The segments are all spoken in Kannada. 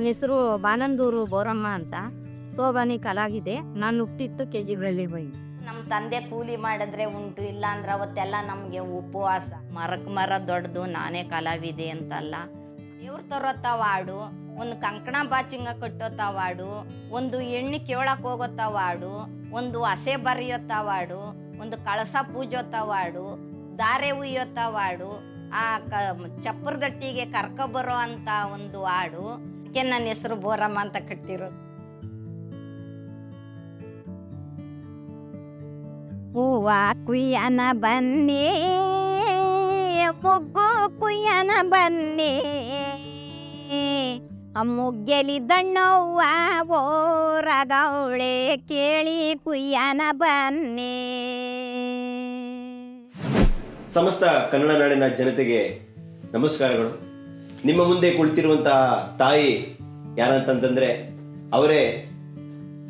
ನನ್ನ ಹೆಸರು ಬಾನಂದೂರು ಬೋರಮ್ಮ ಅಂತ. ಸೋಬಾನಿ ಕಲಾಗಿದೆ ನಾನು ಹುಟ್ಟಿತ್ತು ಕೆ ಜಿ ಬೆಳ್ಳಿ ಬೈ ನಮ್ಮ ತಂದೆ ಕೂಲಿ ಮಾಡಿದ್ರೆ ಉಂಟು ಇಲ್ಲ ಅಂದ್ರೆ ಅವತ್ತೆಲ್ಲ ನಮಗೆ ಉಪವಾಸ. ಮರಕ್ ಮರ ದೊಡ್ಡದು ನಾನೇ ಕಲಾವಿದೆ ಅಂತಲ್ಲ. ದೇವ್ರ ತರೋತಾವ ಹಾಡು ಒಂದು ಕಂಕಣ ಬಾಚಿಂಗ ಕಟ್ಟೋತಾವ ಹಾಡು ಒಂದು ಎಣ್ಣೆ ಕೇಳಕ್ ಹೋಗೋತಾವ ಹಾಡು ಒಂದು ಹಸೆ ಬರೆಯೋತಾವ ಹಾಡು ಒಂದು ಕಳಸ ಪೂಜೋತಾವ ಹಾಡು ದಾರೆ ಉಯ್ಯೋತಾವ ಹಾಡು ಆ ಕ, ಚಪ್ಪರದಟ್ಟಿಗೆ ಕರ್ಕ ಬರೋ ಅಂತ ಒಂದು ಹಾಡು. ಅದಕ್ಕೆ ನನ್ನ ಹೆಸರು ಬೋರಮ್ಮ ಅಂತ ಕಟ್ಟಿರೋದು. ಹೂವ ಕುಯ್ಯನ ಬನ್ನಿ, ಮುಗ್ಗು ಕುಯ್ಯನ ಬನ್ನಿ. ಅಮ್ಮುಗ್ಗೆಲಿ ಮುಗ್ಗೆಲಿ ದಣ್ಣವ್ವ ರಗವಳೆ ಕೇಳಿ ಕುಯ್ಯನ ಬನ್ನಿ. ಸಮಸ್ತ ಕನ್ನಡ ನಾಡಿನ ಜನತೆಗೆ ನಮಸ್ಕಾರಗಳು. ನಿಮ್ಮ ಮುಂದೆ ಕುಳಿತಿರುವಂತಹ ತಾಯಿ ಯಾರಂತಂತಂದ್ರೆ ಅವರೇ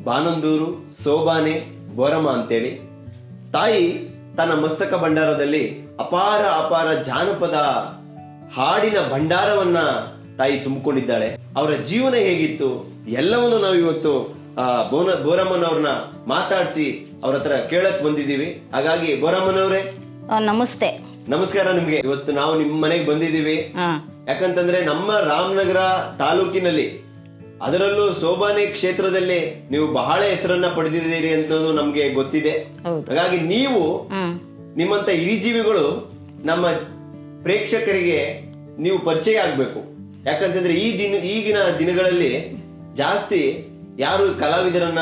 ಬಾನಂದೂರು ಸೋಬಾನೆ ಬೋರಮ್ಮ ಅಂತೇಳಿ. ತಾಯಿ ತನ್ನ ಮಸ್ತಕ ಭಂಡಾರದಲ್ಲಿ ಅಪಾರ ಅಪಾರ ಜಾನಪದ ಹಾಡಿನ ಭಂಡಾರವನ್ನ ತಾಯಿ ತುಂಬಿಕೊಂಡಿದ್ದಾಳೆ. ಅವರ ಜೀವನ ಹೇಗಿತ್ತು ಎಲ್ಲವನ್ನು ನಾವು ಇವತ್ತು, ಆ, ಬೋನ, ಬೋರಮ್ಮನವ್ರನ್ನ ಮಾತಾಡಿಸಿ ಅವ್ರ ಹತ್ರ ಕೇಳಕ್ ಬಂದಿದ್ದೀವಿ. ಹಾಗಾಗಿ ಬೋರಮ್ಮನವ್ರೆ. ನಮಸ್ತೆ. ನಮಸ್ಕಾರ ನಿಮ್ಗೆ. ಇವತ್ತು ನಾವು ನಿಮ್ಮ ಮನೆಗೆ ಬಂದಿದೀವಿ ಯಾಕಂತಂದ್ರೆ ನಮ್ಮ ರಾಮನಗರ ತಾಲೂಕಿನಲ್ಲಿ ಅದರಲ್ಲೂ ಸೋಬಾನೆ ಕ್ಷೇತ್ರದಲ್ಲಿ ನೀವು ಬಹಳ ಹೆಸರನ್ನ ಪಡೆದಿದ್ದೀರಿ ಅನ್ನೋದು ನಮ್ಗೆ ಗೊತ್ತಿದೆ. ಹಾಗಾಗಿ ನೀವು ನಿಮ್ಮಂತ ನಿಮ್ಮಂತ ಹಿರಿಜೀವಿಗಳು ನಮ್ಮ ಪ್ರೇಕ್ಷಕರಿಗೆ ನೀವು ಪರಿಚಯ ಆಗ್ಬೇಕು. ಯಾಕಂತಂದ್ರೆ ಈ ದಿನ ಈಗಿನ ದಿನಗಳಲ್ಲಿ ಜಾಸ್ತಿ ಯಾರು ಕಲಾವಿದರನ್ನ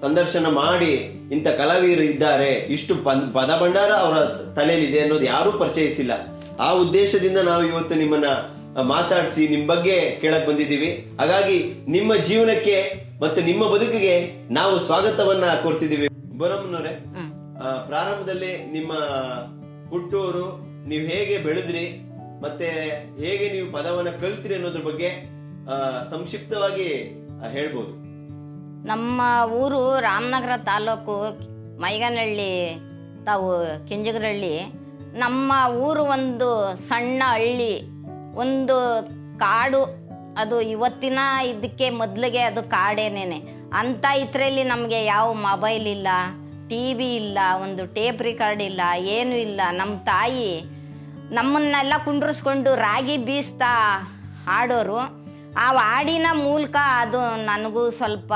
ಸಂದರ್ಶನ ಮಾಡಿ ಇಂಥ ಕಲಾವಿದರು ಇದ್ದಾರೆ ಇಷ್ಟು ಪದ ಭಂಡಾರ ಅವರ ತಲೆಯಲ್ಲಿದೆ ಅನ್ನೋದು ಯಾರೂ ಪರಿಚಯಿಸಿಲ್ಲ. ಆ ಉದ್ದೇಶದಿಂದ ನಾವು ಇವತ್ತು ನಿಮ್ಮನ್ನ ಮಾತಾಡಿಸಿ ನಿಮ್ ಬಗ್ಗೆ ಕೇಳಕ್ ಬಂದಿದ್ದೀವಿ. ಹಾಗಾಗಿ ನಿಮ್ಮ ಜೀವನಕ್ಕೆ ಮತ್ತು ನಿಮ್ಮ ಬದುಕಿಗೆ ನಾವು ಸ್ವಾಗತವನ್ನ ಕೋರ್ತಿದ್ದೀವಿ. ಬರಮ್ಮನವರೇ ಆ, ಪ್ರಾರಂಭದಲ್ಲಿ ನಿಮ್ಮ ಹುಟ್ಟುವರು ನೀವು ಹೇಗೆ ಬೆಳೆದ್ರಿ ಮತ್ತೆ ಹೇಗೆ ನೀವು ಪದವನ್ನ ಕಲ್ತ್ರಿ ಅನ್ನೋದ್ರ ಬಗ್ಗೆ ಸಂಕ್ಷಿಪ್ತವಾಗಿ ಹೇಳ್ಬೋದು. ನಮ್ಮ ಊರು ರಾಮನಗರ ತಾಲೂಕು ಮೈಗನಹಳ್ಳಿ, ತಾವು ಕೆಂಜಗರಹಳ್ಳಿ. ನಮ್ಮ ಊರು ಒಂದು ಸಣ್ಣ ಹಳ್ಳಿ, ಒಂದು ಕಾಡು. ಅದು ಇವತ್ತಿನ ಇದಕ್ಕೆ ಮೊದಲಿಗೆ ಅದು ಕಾಡೇನೇನೆ. ಅಂಥ ಇದರಲ್ಲಿ ನಮಗೆ ಯಾವ ಮೊಬೈಲ್ ಇಲ್ಲ ಟಿ ವಿ ಇಲ್ಲ, ಒಂದು ಟೇಪ್ ರಿಕಾರ್ಡ್ ಇಲ್ಲ, ಏನೂ ಇಲ್ಲ. ನಮ್ಮ ತಾಯಿ ನಮ್ಮನ್ನೆಲ್ಲ ಕುಂಡ್ರಿಸ್ಕೊಂಡು ರಾಗಿ ಬೀಸ್ತಾ ಹಾಡೋರು ಆ ಹಾಡಿನ ಮೂಲಕ ಅದು ನನಗೂ ಸ್ವಲ್ಪ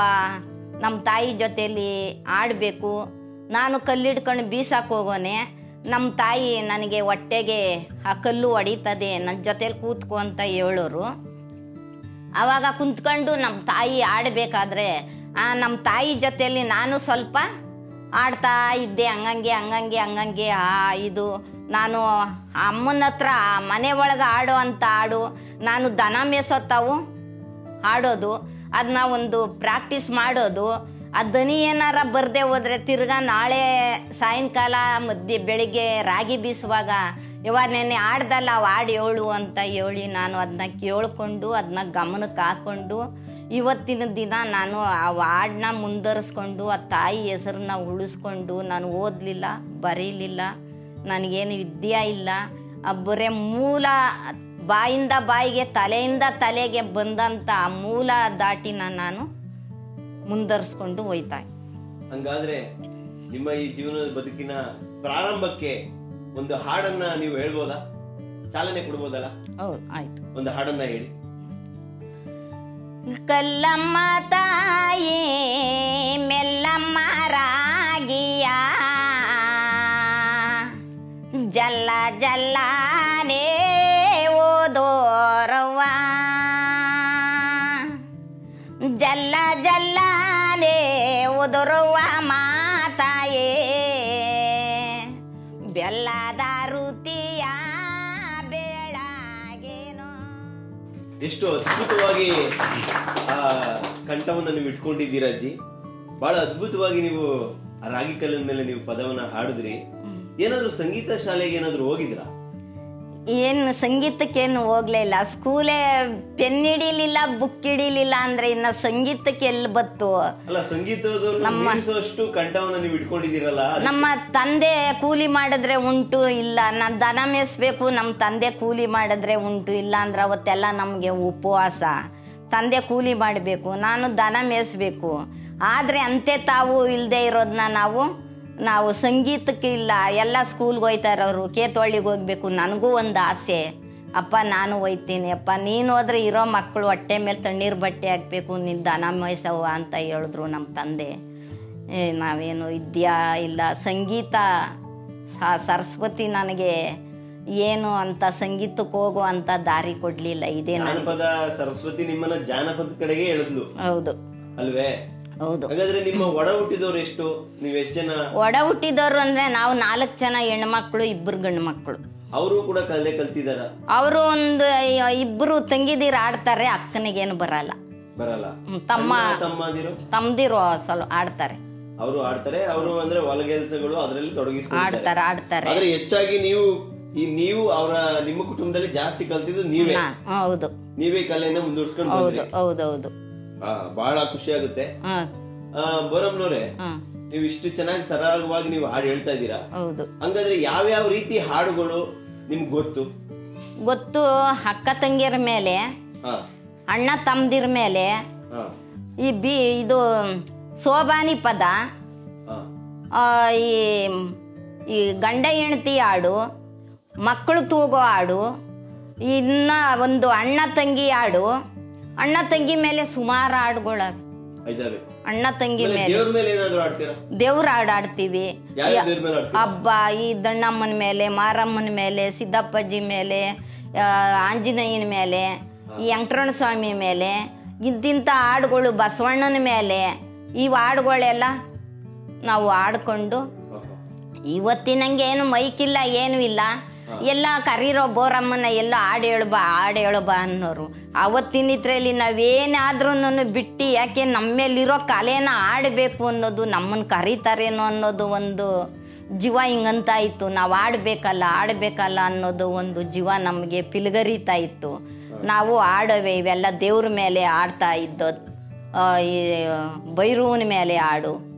ನಮ್ಮ ತಾಯಿ ಜೊತೆಯಲ್ಲಿ ಆಡಬೇಕು ನಾನು ಕಲ್ಲಿಡ್ಕೊಂಡು ಬೀಸಕ್ಕೆ ಹೋಗೋನೆ. ನಮ್ಮ ತಾಯಿ ನನಗೆ ಹೊಟ್ಟೆಗೆ ಆ ಕಲ್ಲು ಹೊಡಿತದೆ. ನನ್ನ ಜೊತೆಲಿ ಕೂತ್ಕೊ ಅಂತ ಹೇಳೋರು. ಆವಾಗ ಕುಂತ್ಕೊಂಡು ನಮ್ಮ ತಾಯಿ ಆಡಬೇಕಾದ್ರೆ ನಮ್ಮ ತಾಯಿ ಜೊತೆಯಲ್ಲಿ ನಾನು ಸ್ವಲ್ಪ ಆಡ್ತಾ ಇದ್ದೆ, ಹಂಗಂಗೆ ಹಂಗಂಗೆ ಹಂಗಂಗೆ. ಆ, ಇದು ನಾನು ಅಮ್ಮನ ಹತ್ರ ಮನೆ ಒಳಗೆ ಆಡೋ ಅಂತ ಹಾಡು ನಾನು ದನ ಮೇಸೋತಾವು ಹಾಡೋದು ಅದನ್ನ ಒಂದು ಪ್ರಾಕ್ಟೀಸ್ ಮಾಡೋದು. ಆ ದನಿ ಏನಾರ ಬರದೆ ಹೋದ್ರೆ ತಿರ್ಗಾ ನಾಳೆ ಸಾಯಂಕಾಲ ಮಧ್ಯೆ ಬೆಳಿಗ್ಗೆ ರಾಗಿ ಬೀಸುವಾಗ ಇವಾಗ ನೆನ್ನೆ ಆಡ್ದಲ್ಲ, ಅವು ಹಾಡು ಹೇಳು ಅಂತ ಹೇಳಿ ನಾನು ಅದನ್ನ ಕೇಳ್ಕೊಂಡು ಅದನ್ನ ಗಮನಕ್ಕೆ ಹಾಕ್ಕೊಂಡು ಇವತ್ತಿನ ದಿನ ನಾನು ಆ ವಾರ್ಡ್ನ ಮುಂದುವರಿಸ್ಕೊಂಡು ಆ ತಾಯಿ ಹೆಸರನ್ನ ಉಳಿಸ್ಕೊಂಡು ನಾನು ಓದಲಿಲ್ಲ ಬರೀಲಿಲ್ಲ ನನಗೇನು ವಿದ್ಯೆ ಇಲ್ಲ. ಬರೇ ಮೂಲ ಬಾಯಿಂದ ಬಾಯಿಗೆ ತಲೆಯಿಂದ ತಲೆಗೆ ಬಂದಂಥ ಆ ಮೂಲ ದಾಟಿನ ನಾನು ಮುಂದರ್ಸ್ಕೊಂಡು ಹೋಯ್ತಾ. ಹಂಗಾದ್ರೆ ನಿಮ್ಮ ಈ ಜೀವನದ ಬದುಕಿನ ಪ್ರಾರಂಭಕ್ಕೆ ಒಂದು ಹಾಡನ್ನ ನೀವು ಹೇಳ್ಬೋದಾ? ಚಾಲನೆ ಕೊಡ್ಬೋದಲ್ಲ? ಹೌದು ಆಯ್ತು. ಒಂದು ಹಾಡನ್ನ ಹೇಳಿ. ಕಲ್ಲಮ್ಮ ತಾಯಿ ಮೆಲ್ಲಮ್ಮ ರಾಗಿಯ ಜಲ್ಲ ಜಲ್ಲಾನೇ ಓದೋರವ್ವ ಜಲ್ಲ ಜಲ್ಲಾನೇ ಓದೋರವ್ವ ಎಷ್ಟು ಅದ್ಭುತವಾಗಿ ಆ ಕಂಠವನ್ನು ನೀವು ಇಟ್ಕೊಂಡಿದ್ದೀರಾ ಅಜ್ಜಿ. ಬಹಳ ಅದ್ಭುತವಾಗಿ ನೀವು ಆ ರಾಗಿ ಕಲ್ಲಿನ ಮೇಲೆ ನೀವು ಪದವನ್ನ ಹಾಡಿದ್ರಿ. ಏನಾದ್ರೂ ಸಂಗೀತ ಶಾಲೆಗೆ ಏನಾದ್ರೂ ಹೋಗಿದ್ರಾ? ಏನು ಸಂಗೀತಕ್ಕೇನು ಹೋಗ್ಲೇ ಇಲ್ಲ. ಸ್ಕೂಲೇ ಪೆನ್ ಹಿಡೀಲಿಲ್ಲ ಬುಕ್ ಹಿಡಿಲಿಲ್ಲ ಅಂದ್ರೆ ಇನ್ನ ಸಂಗೀತಕ್ಕೆ ಎಲ್ಲಿ ಬತ್ತು? ಅಲ್ಲ ಸಂಗೀತದವ್ರನ್ನ ಮೀರಿಸುವಷ್ಟು ಕಂಠವನ್ನ ನೀವು ಇಟ್ಕೊಂಡಿದ್ದೀರಲ್ಲ ನಮ್ಮ ತಂದೆ ಕೂಲಿ ಮಾಡಿದ್ರೆ ಉಂಟು ಇಲ್ಲ. ನಾನು ದನ ಮೇಯಿಸ್ಬೇಕು ನಮ್ಮ ತಂದೆ ಕೂಲಿ ಮಾಡಿದ್ರೆ ಉಂಟು ಇಲ್ಲ ಅಂದ್ರೆ ಅವತ್ತೆಲ್ಲ ನಮಗೆ ಉಪವಾಸ. ತಂದೆ ಕೂಲಿ ಮಾಡಬೇಕು ನಾನು ದನ ಮೇಯಿಸ್ಬೇಕು. ಆದರೆ ಅಂತೆ ತಾವು ಇಲ್ಲದೆ ಇರೋದನ್ನ ನಾವು ನಾವು ಸಂಗೀತಕ್ಕೆ ಇಲ್ಲ ಎಲ್ಲ ಸ್ಕೂಲ್ಗೆ ಹೋಯ್ತಾ ಇರೋರು ಕೇತೊಳ್ಳಿಗೆ ಹೋಗ್ಬೇಕು. ನನಗೂ ಒಂದು ಆಸೆ. ಅಪ್ಪ ನಾನು ಹೋಯ್ತೀನಿ. ಅಪ್ಪ ನೀನು ಹೋದ್ರೆ ಇರೋ ಮಕ್ಕಳು ಹೊಟ್ಟೆ ಮೇಲೆ ತಣ್ಣೀರು ಬಟ್ಟೆ ಹಾಕ್ಬೇಕು ನಿನ್ನ ನಮ್ಮ ವಯಸ್ಸವ್ವ ಅಂತ ಹೇಳಿದ್ರು ನಮ್ಮ ತಂದೆ. ಏ, ನಾವೇನು ವಿದ್ಯಾ ಇಲ್ಲ. ಸಂಗೀತ ಸರಸ್ವತಿ ನನಗೆ ಏನು ಅಂತ ಸಂಗೀತಕ್ಕೆ ಹೋಗೋ ಅಂತ ದಾರಿ ಕೊಡ್ಲಿಲ್ಲ. ಇದೇ ಜಾನಪದ ಸರಸ್ವತಿ ನಿಮ್ಮನ್ನ ಜಾನಪದ ಕಡೆಗೆ ಹೇಳಿದ್ಲು ಹೌದು. ಅಲ್ವೇ? ಹೌದು. ಹಾಗಾದ್ರೆ ನಿಮ್ಮ ಒಡ ಹುಟ್ಟಿದವ್ರು ಎಷ್ಟು? ನೀವ್ ಎಷ್ಟ್ ಜನ? ಒಡ ಹುಟ್ಟಿದವ್ರು ಅಂದ್ರೆ ನಾವು ನಾಲ್ಕು ಜನ ಹೆಣ್ಮಕ್ಳು ಇಬ್ಬರು ಗಂಡು ಮಕ್ಕಳು ಅವರು ಕೂಡ ಕಲೆ ಕಲ್ತಿದಾರ? ಅವರು ಒಂದು ಇಬ್ಬರು ತಂಗಿದಿರು ಆಡ್ತಾರೆ ಅಕ್ಕನಿಗೇನು ಬರಲ್ಲ. ಬರಲ್ಲ. ಹ್ಮ್, ತಮ್ಮ ಅಣ್ಣ, ತಮ್ಮದಿರು? ತಮ್ಮದಿರು ಸ್ವಲ್ಪ ಆಡ್ತಾರೆ. ಅವರು ಆಡ್ತಾರೆ ಅವರು ಅಂದ್ರೆ ಹೊಲಗೆಲ್ಸಗಳು ಅದರಲ್ಲಿ ತೊಡಗಿಸ್ತಾರೆ ಆಡ್ತಾರೆ ಆಡ್ತಾರೆ. ಆದ್ರೆ ಹೆಚ್ಚಾಗಿ ನೀವು ಈ ನೀವು ಅವರ ನಿಮ್ಮ ಕುಟುಂಬದಲ್ಲಿ ಜಾಸ್ತಿ ಕಲ್ತಿದ್ದು ನೀವೇ. ಹಾ, ಹೌದು. ನೀವೇ ಕಲೆಯನ್ನ ಮುಂದುವರ್ಸ್ಕೊಂಡು ಬಂದ್ರಿ. ಹೌದು ಹೌದು ಹೌದು. ಬಹಳ ಖುಷಿ ಆಗುತ್ತೆ. ಬೋರಮ್ನವ್ರೆ ನೀವು ಇಷ್ಟು ಚೆನ್ನಾಗಿ ಸರಾಗವಾಗಿ ನೀವು ಹಾಡು ಹೇಳ್ತಾ ಇದ್ದೀರಾ? ಹೌದು. ಹಂಗಂದ್ರೆ ಯಾವ್ಯಾವ ರೀತಿ ಹಾಡುಗಳು ನಿಮ್ಗೆ ಗೊತ್ತು? ಗೊತ್ತು ಅಕ್ಕ ತಂಗಿಯರ ಮೇಲೆ ಅಣ್ಣ ತಮ್ಮದಿರ ಮೇಲೆ ಈ ಬಿ ಇದು ಸೋಬಾನಿ ಪದ ಈ ಈ ಗಂಡ ಹೆಂಡತಿ ಹಾಡು ಮಕ್ಕಳು ತೂಗೋ ಹಾಡು ಇನ್ನ ಒಂದು ಅಣ್ಣ ತಂಗಿ ಹಾಡು ಅಣ್ಣ ತಂಗಿ ಮೇಲೆ ಸುಮಾರು ಹಾಡುಗಳು ಇದಾವೆ ಅಣ್ಣ ತಂಗಿ ಮೇಲೆ. ದೇವ್ರ ಮೇಲೆ ಏನಾದ್ರು ಆಡ್ತೀರಾ ದೇವ್ರ ಹಾಡು ಆಡ್ತೀವಿ ಯಾವ ದೇವ್ರ ಮೇಲೆ ಆಡ್ತೀರಾ ಹಬ್ಬ ಈ ದಣ್ಣಮ್ಮನ ಮೇಲೆ ಮಾರಮ್ಮನ ಮೇಲೆ ಸಿದ್ದಪ್ಪಜ್ಜಿ ಮೇಲೆ ಆ, ಆಂಜನೇಯನ ಮೇಲೆ ಈ ವೆಂಕಟರಮಣ ಸ್ವಾಮಿ ಮೇಲೆ ಇಂತಿಂಥ ಹಾಡುಗಳು ಬಸವಣ್ಣನ ಮೇಲೆ ಈ ಹಾಡುಗಳೆಲ್ಲ ನಾವು ಆಡ್ಕೊಂಡು ಓಹೋ. ಇವತ್ತಿನಂಗೆ ಏನು ಮೈಕಿಲ್ಲ ಏನೂ ಇಲ್ಲ. ಎಲ್ಲ ಕರೀರೋ ಬೋರಮ್ಮನ ಎಲ್ಲ ಹಾಡು ಹೇಳು ಬಾ ಹಾಡು ಹೇಳು ಬಾ ಅನ್ನೋರು. ಅವತ್ತಿನ ಇದ್ರಲ್ಲಿ ನಾವೇನಾದ್ರೂ ಬಿಟ್ಟು ಯಾಕೆ ನಮ್ಮೇಲಿರೋ ಕಲೆನ ಆಡಬೇಕು ಅನ್ನೋದು ನಮ್ಮನ್ನು ಕರೀತಾರೇನೋ ಅನ್ನೋದು ಒಂದು ಜೀವ ಹಿಂಗಂತ ಇತ್ತು ನಾವು ಆಡಬೇಕಲ್ಲ ಆಡಬೇಕಲ್ಲ ಅನ್ನೋದು ಒಂದು ಜೀವ ನಮಗೆ ಪಿಲ್ಗರಿತಾ ಇತ್ತು. ನಾವು ಆಡವೆ ಇವೆಲ್ಲ ದೇವ್ರ ಮೇಲೆ ಆಡ್ತಾ ಇದ್ದೋ ಈ ಮೇಲೆ ಹಾಡು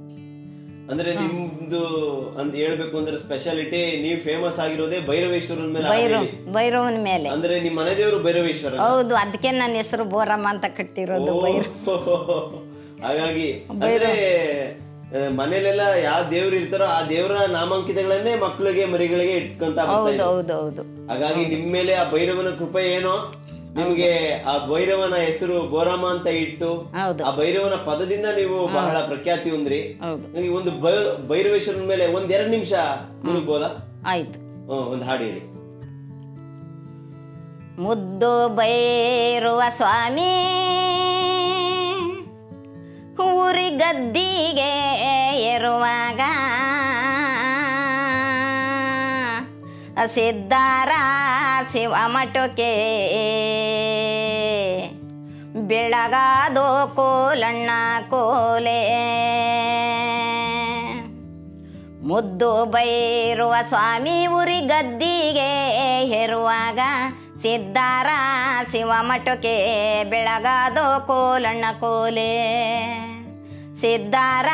ಅಂದ್ರೆ ನಿಮ್ದು ಅಂತ ಹೇಳ್ಬೇಕು ಅಂದ್ರೆ ಸ್ಪೆಷಾಲಿಟಿ ನೀವು ಫೇಮಸ್ ಆಗಿರೋದೇ ಭೈರವೇಶ್ವರನ ಮೇಲೆ ಭೈರವನ. ಮೇಲೆ. ಅಂದ್ರೆ ನಿಮ್ ಮನೆ ದೇವರು ಭೈರವೇಶ್ವರ ಹೌದು ಅದಕ್ಕೆ ನನ್ನ ಹೆಸರು ಬೋರಮ್ಮ ಅಂತ ಕಟ್ಟಿರೋದು ಹಾಗಾಗಿ ಅಂದ್ರೆ ಆ, ಮನೇಲೆಲ್ಲ ಯಾವ ದೇವ್ರು ಇರ್ತಾರೋ ಆ ದೇವರ ನಾಮಾಂಕಿತಗಳನ್ನೇ ಮಕ್ಕಳಿಗೆ ಮರಿಗಳಿಗೆ ಇಟ್ಕೊಂತ ಬರ್ತಾ ಹೌದು ಇದ್ರು. ಹೌದು ಹೌದು. ಹಾಗಾಗಿ ನಿಮ್ ಮೇಲೆ ಆ ಭೈರವನ ಕೃಪೆ ಏನೋ ನಿಮ್ಗೆ ಆ ಭೈರವನ ಹೆಸರು ಬೋರಮ್ಮ ಅಂತ ಇಟ್ಟು ಹೌದು. ಆ ಭೈರವನ ಪದದಿಂದ ನೀವು ಬಹಳ ಪ್ರಖ್ಯಾತಿ ಹೊಂದ್ರಿ. ಹೌದು. ಒಂದು ಭೈರವೇಶ್ವರ ಭೈರವೇಶ್ವರನ ಮೇಲೆ ಒಂದ್ ಎರಡ್ ನಿಮಿಷ ಮುಳುಗ್ಬೋದಾ? ಆಯ್ತು. ಒಂದು ಒಂದ್ ಹಾಡು ಹೇಳಿ. ಮುದ್ದು ಬೈರುವ ಸ್ವಾಮಿ ಊರಿ ಗದ್ದಿಗೆ ಏರುವಾಗ ಸಿದ್ದಾರ ಶಿವ ಮಠಕ್ಕೆ. ಬೆಳಗಾದೋ ಕೋಲಣ್ಣ ಕೋಲೆ. ಮುದ್ದು ಬೈರುವ ಸ್ವಾಮಿ ಉರಿ ಗದ್ದಿಗೆ ಹೇರುವಾಗ ಸಿದ್ದಾರ ಶಿವ ಮಠಕ್ಕೆ. ಬೆಳಗಾದೋ ಕೋಲಣ್ಣ ಕೋಲೆ. ಸಿದ್ದಾರ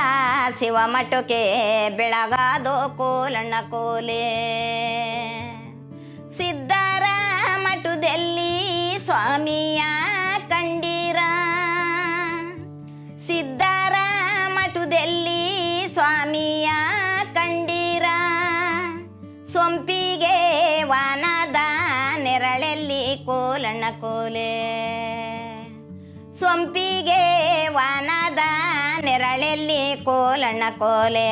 ಶಿವ ಮಠಕ್ಕೆ ಬೆಳಗಾದೋ ಕೋಲಣ್ಣ ಕೋಲೆ. ಸ್ವಾಮಿಯ ಕಂಡೀರ. ಸಿದ್ದಾರ ಮಠದಲ್ಲಿ ಸ್ವಾಮಿಯ ಕಂಡೀರ. ಸೊಂಪಿಗೆ ವನದ ನೆರಳಲ್ಲಿ ಕೋಲಣ್ಣ ಕೋಲೆ. ಸೊಂಪಿಗೆ ವನದ ನೆರಳಲ್ಲಿ ಕೋಲಣ್ಣ ಕೋಲೆ.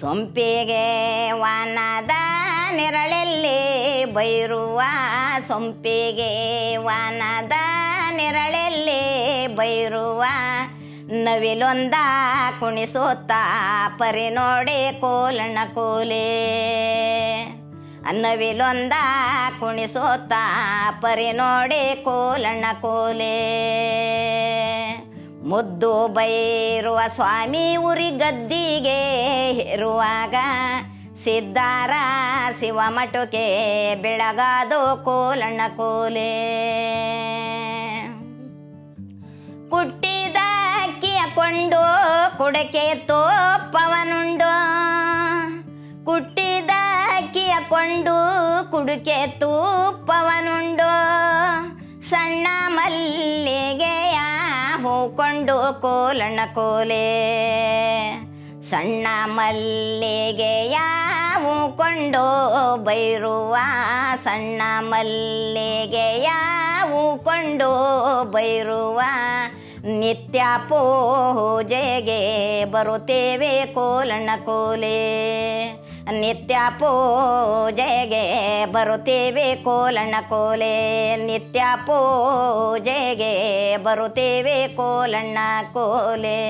ಸೊಂಪಿಗೆ ವಾನದ ನೆರಳಲ್ಲಿ ಬೈರುವ ಸೊಂಪಿಗೆ ವಾನದ ನೆರಳಲ್ಲಿ ಬೈರುವ ನವಿಲೊಂದ ಕುಣಿಸೋತ ಪರಿ ನೋಡಿ ಕೋಲಣ್ಣ ಕೋಲೆ. ನವಿಲೊಂದ ಕುಣಿಸೋತ ಪರಿ ನೋಡಿ ಕೋಲಣ್ಣ ಕೋಲೆ. ಮುದ್ದು ಬೈರುವ ಸ್ವಾಮಿ ಉರಿ ಗದ್ದಿಗೆ ಇರುವಾಗ ಸಿದ್ದಾರ ಶಿವ ಮಟುಕೆ ಬೆಳಗಾದು ಕೋಲಣ್ಣ ಕೋಲೆ. ಕುಟ್ಟಿದ ಅಕ್ಕಿಯ ಕೊಂಡು ಕುಡಕೆ ತೋಪವನುಂಡು. ಕುಟ್ಟಿದ ಅಕ್ಕಿಯ ಕೊಂಡು ಕುಡುಕೆ ತೂಪವನುಂಡು. ಸಣ್ಣ ಮಲ್ಲಿಗೆಯ ಹೂಕೊಂಡು ಕೋಲಣ್ಣ ಕೋಲೆ. ಸಣ್ಣ ಮಲ್ಲಿಗೆಯ ಹೂಕೊಂಡು ಬೈರುವ ಸಣ್ಣ ಮಲ್ಲಿಗೆಯ ಹೂಕೊಂಡು ಬೈರುವ ನಿತ್ಯ ಪೂಜೆಗೆ ಬರುತ್ತೇವೆ ಕೋಲಣ್ಣ ಕೋಲೆ. ನಿತ್ಯ ಪೂಜೆಗೆ ಬರುತ್ತೇವೆ ಕೋಲಣ್ಣ ಕೋಲೆ. ನಿತ್ಯ ಪೂಜೆಗೆ ಬರುತ್ತೇವೆ ಕೋಲಣ್ಣ ಕೋಲೆ.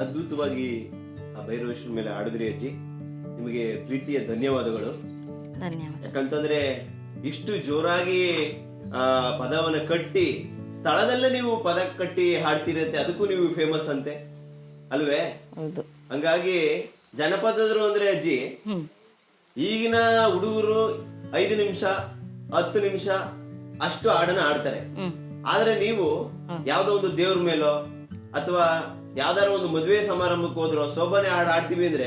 ಅದ್ಭುತವಾಗಿ ಭೈರವೇಶ್ವರ ಮೇಲೆ ಆಡಿದ್ರಿ ಅಜ್ಜಿ. ನಿಮಗೆ ಪ್ರೀತಿಯ ಧನ್ಯವಾದಗಳು. ಧನ್ಯವಾದ. ಯಾಕಂತಂದ್ರೆ ಇಷ್ಟು ಜೋರಾಗಿ ಆ ಪದವನ್ನ ಕಟ್ಟಿ ಸ್ಥಳದಲ್ಲೇ ನೀವು ಪದ ಕಟ್ಟಿ ಹಾಡ್ತೀರಂತೆ ಅದಕ್ಕೂ ನೀವು ಫೇಮಸ್ ಅಂತೆ. ಅಲ್ವೇ? ಹೌದು. ಹಂಗಾಗಿ ಜನಪದರು ಅಂದ್ರೆ ಅಜ್ಜಿ ಈಗಿನ ಹುಡುಗರು ಐದು ನಿಮಿಷ ಹತ್ತು ನಿಮಿಷ ಅಷ್ಟು ಹಾಡನ್ನ ಆಡ್ತಾರೆ ಆದ್ರೆ ನೀವು ಯಾವ್ದೋ ಒಂದು ದೇವ್ರ ಮೇಲೋ ಅಥವಾ ಯಾವ್ದಾರ ಒಂದು ಮದುವೆ ಸಮಾರಂಭಕ್ಕೆ ಹೋದ್ರು ಸೋಬನೆ ಹಾಡು ಆಡ್ತೀವಿ ಅಂದ್ರೆ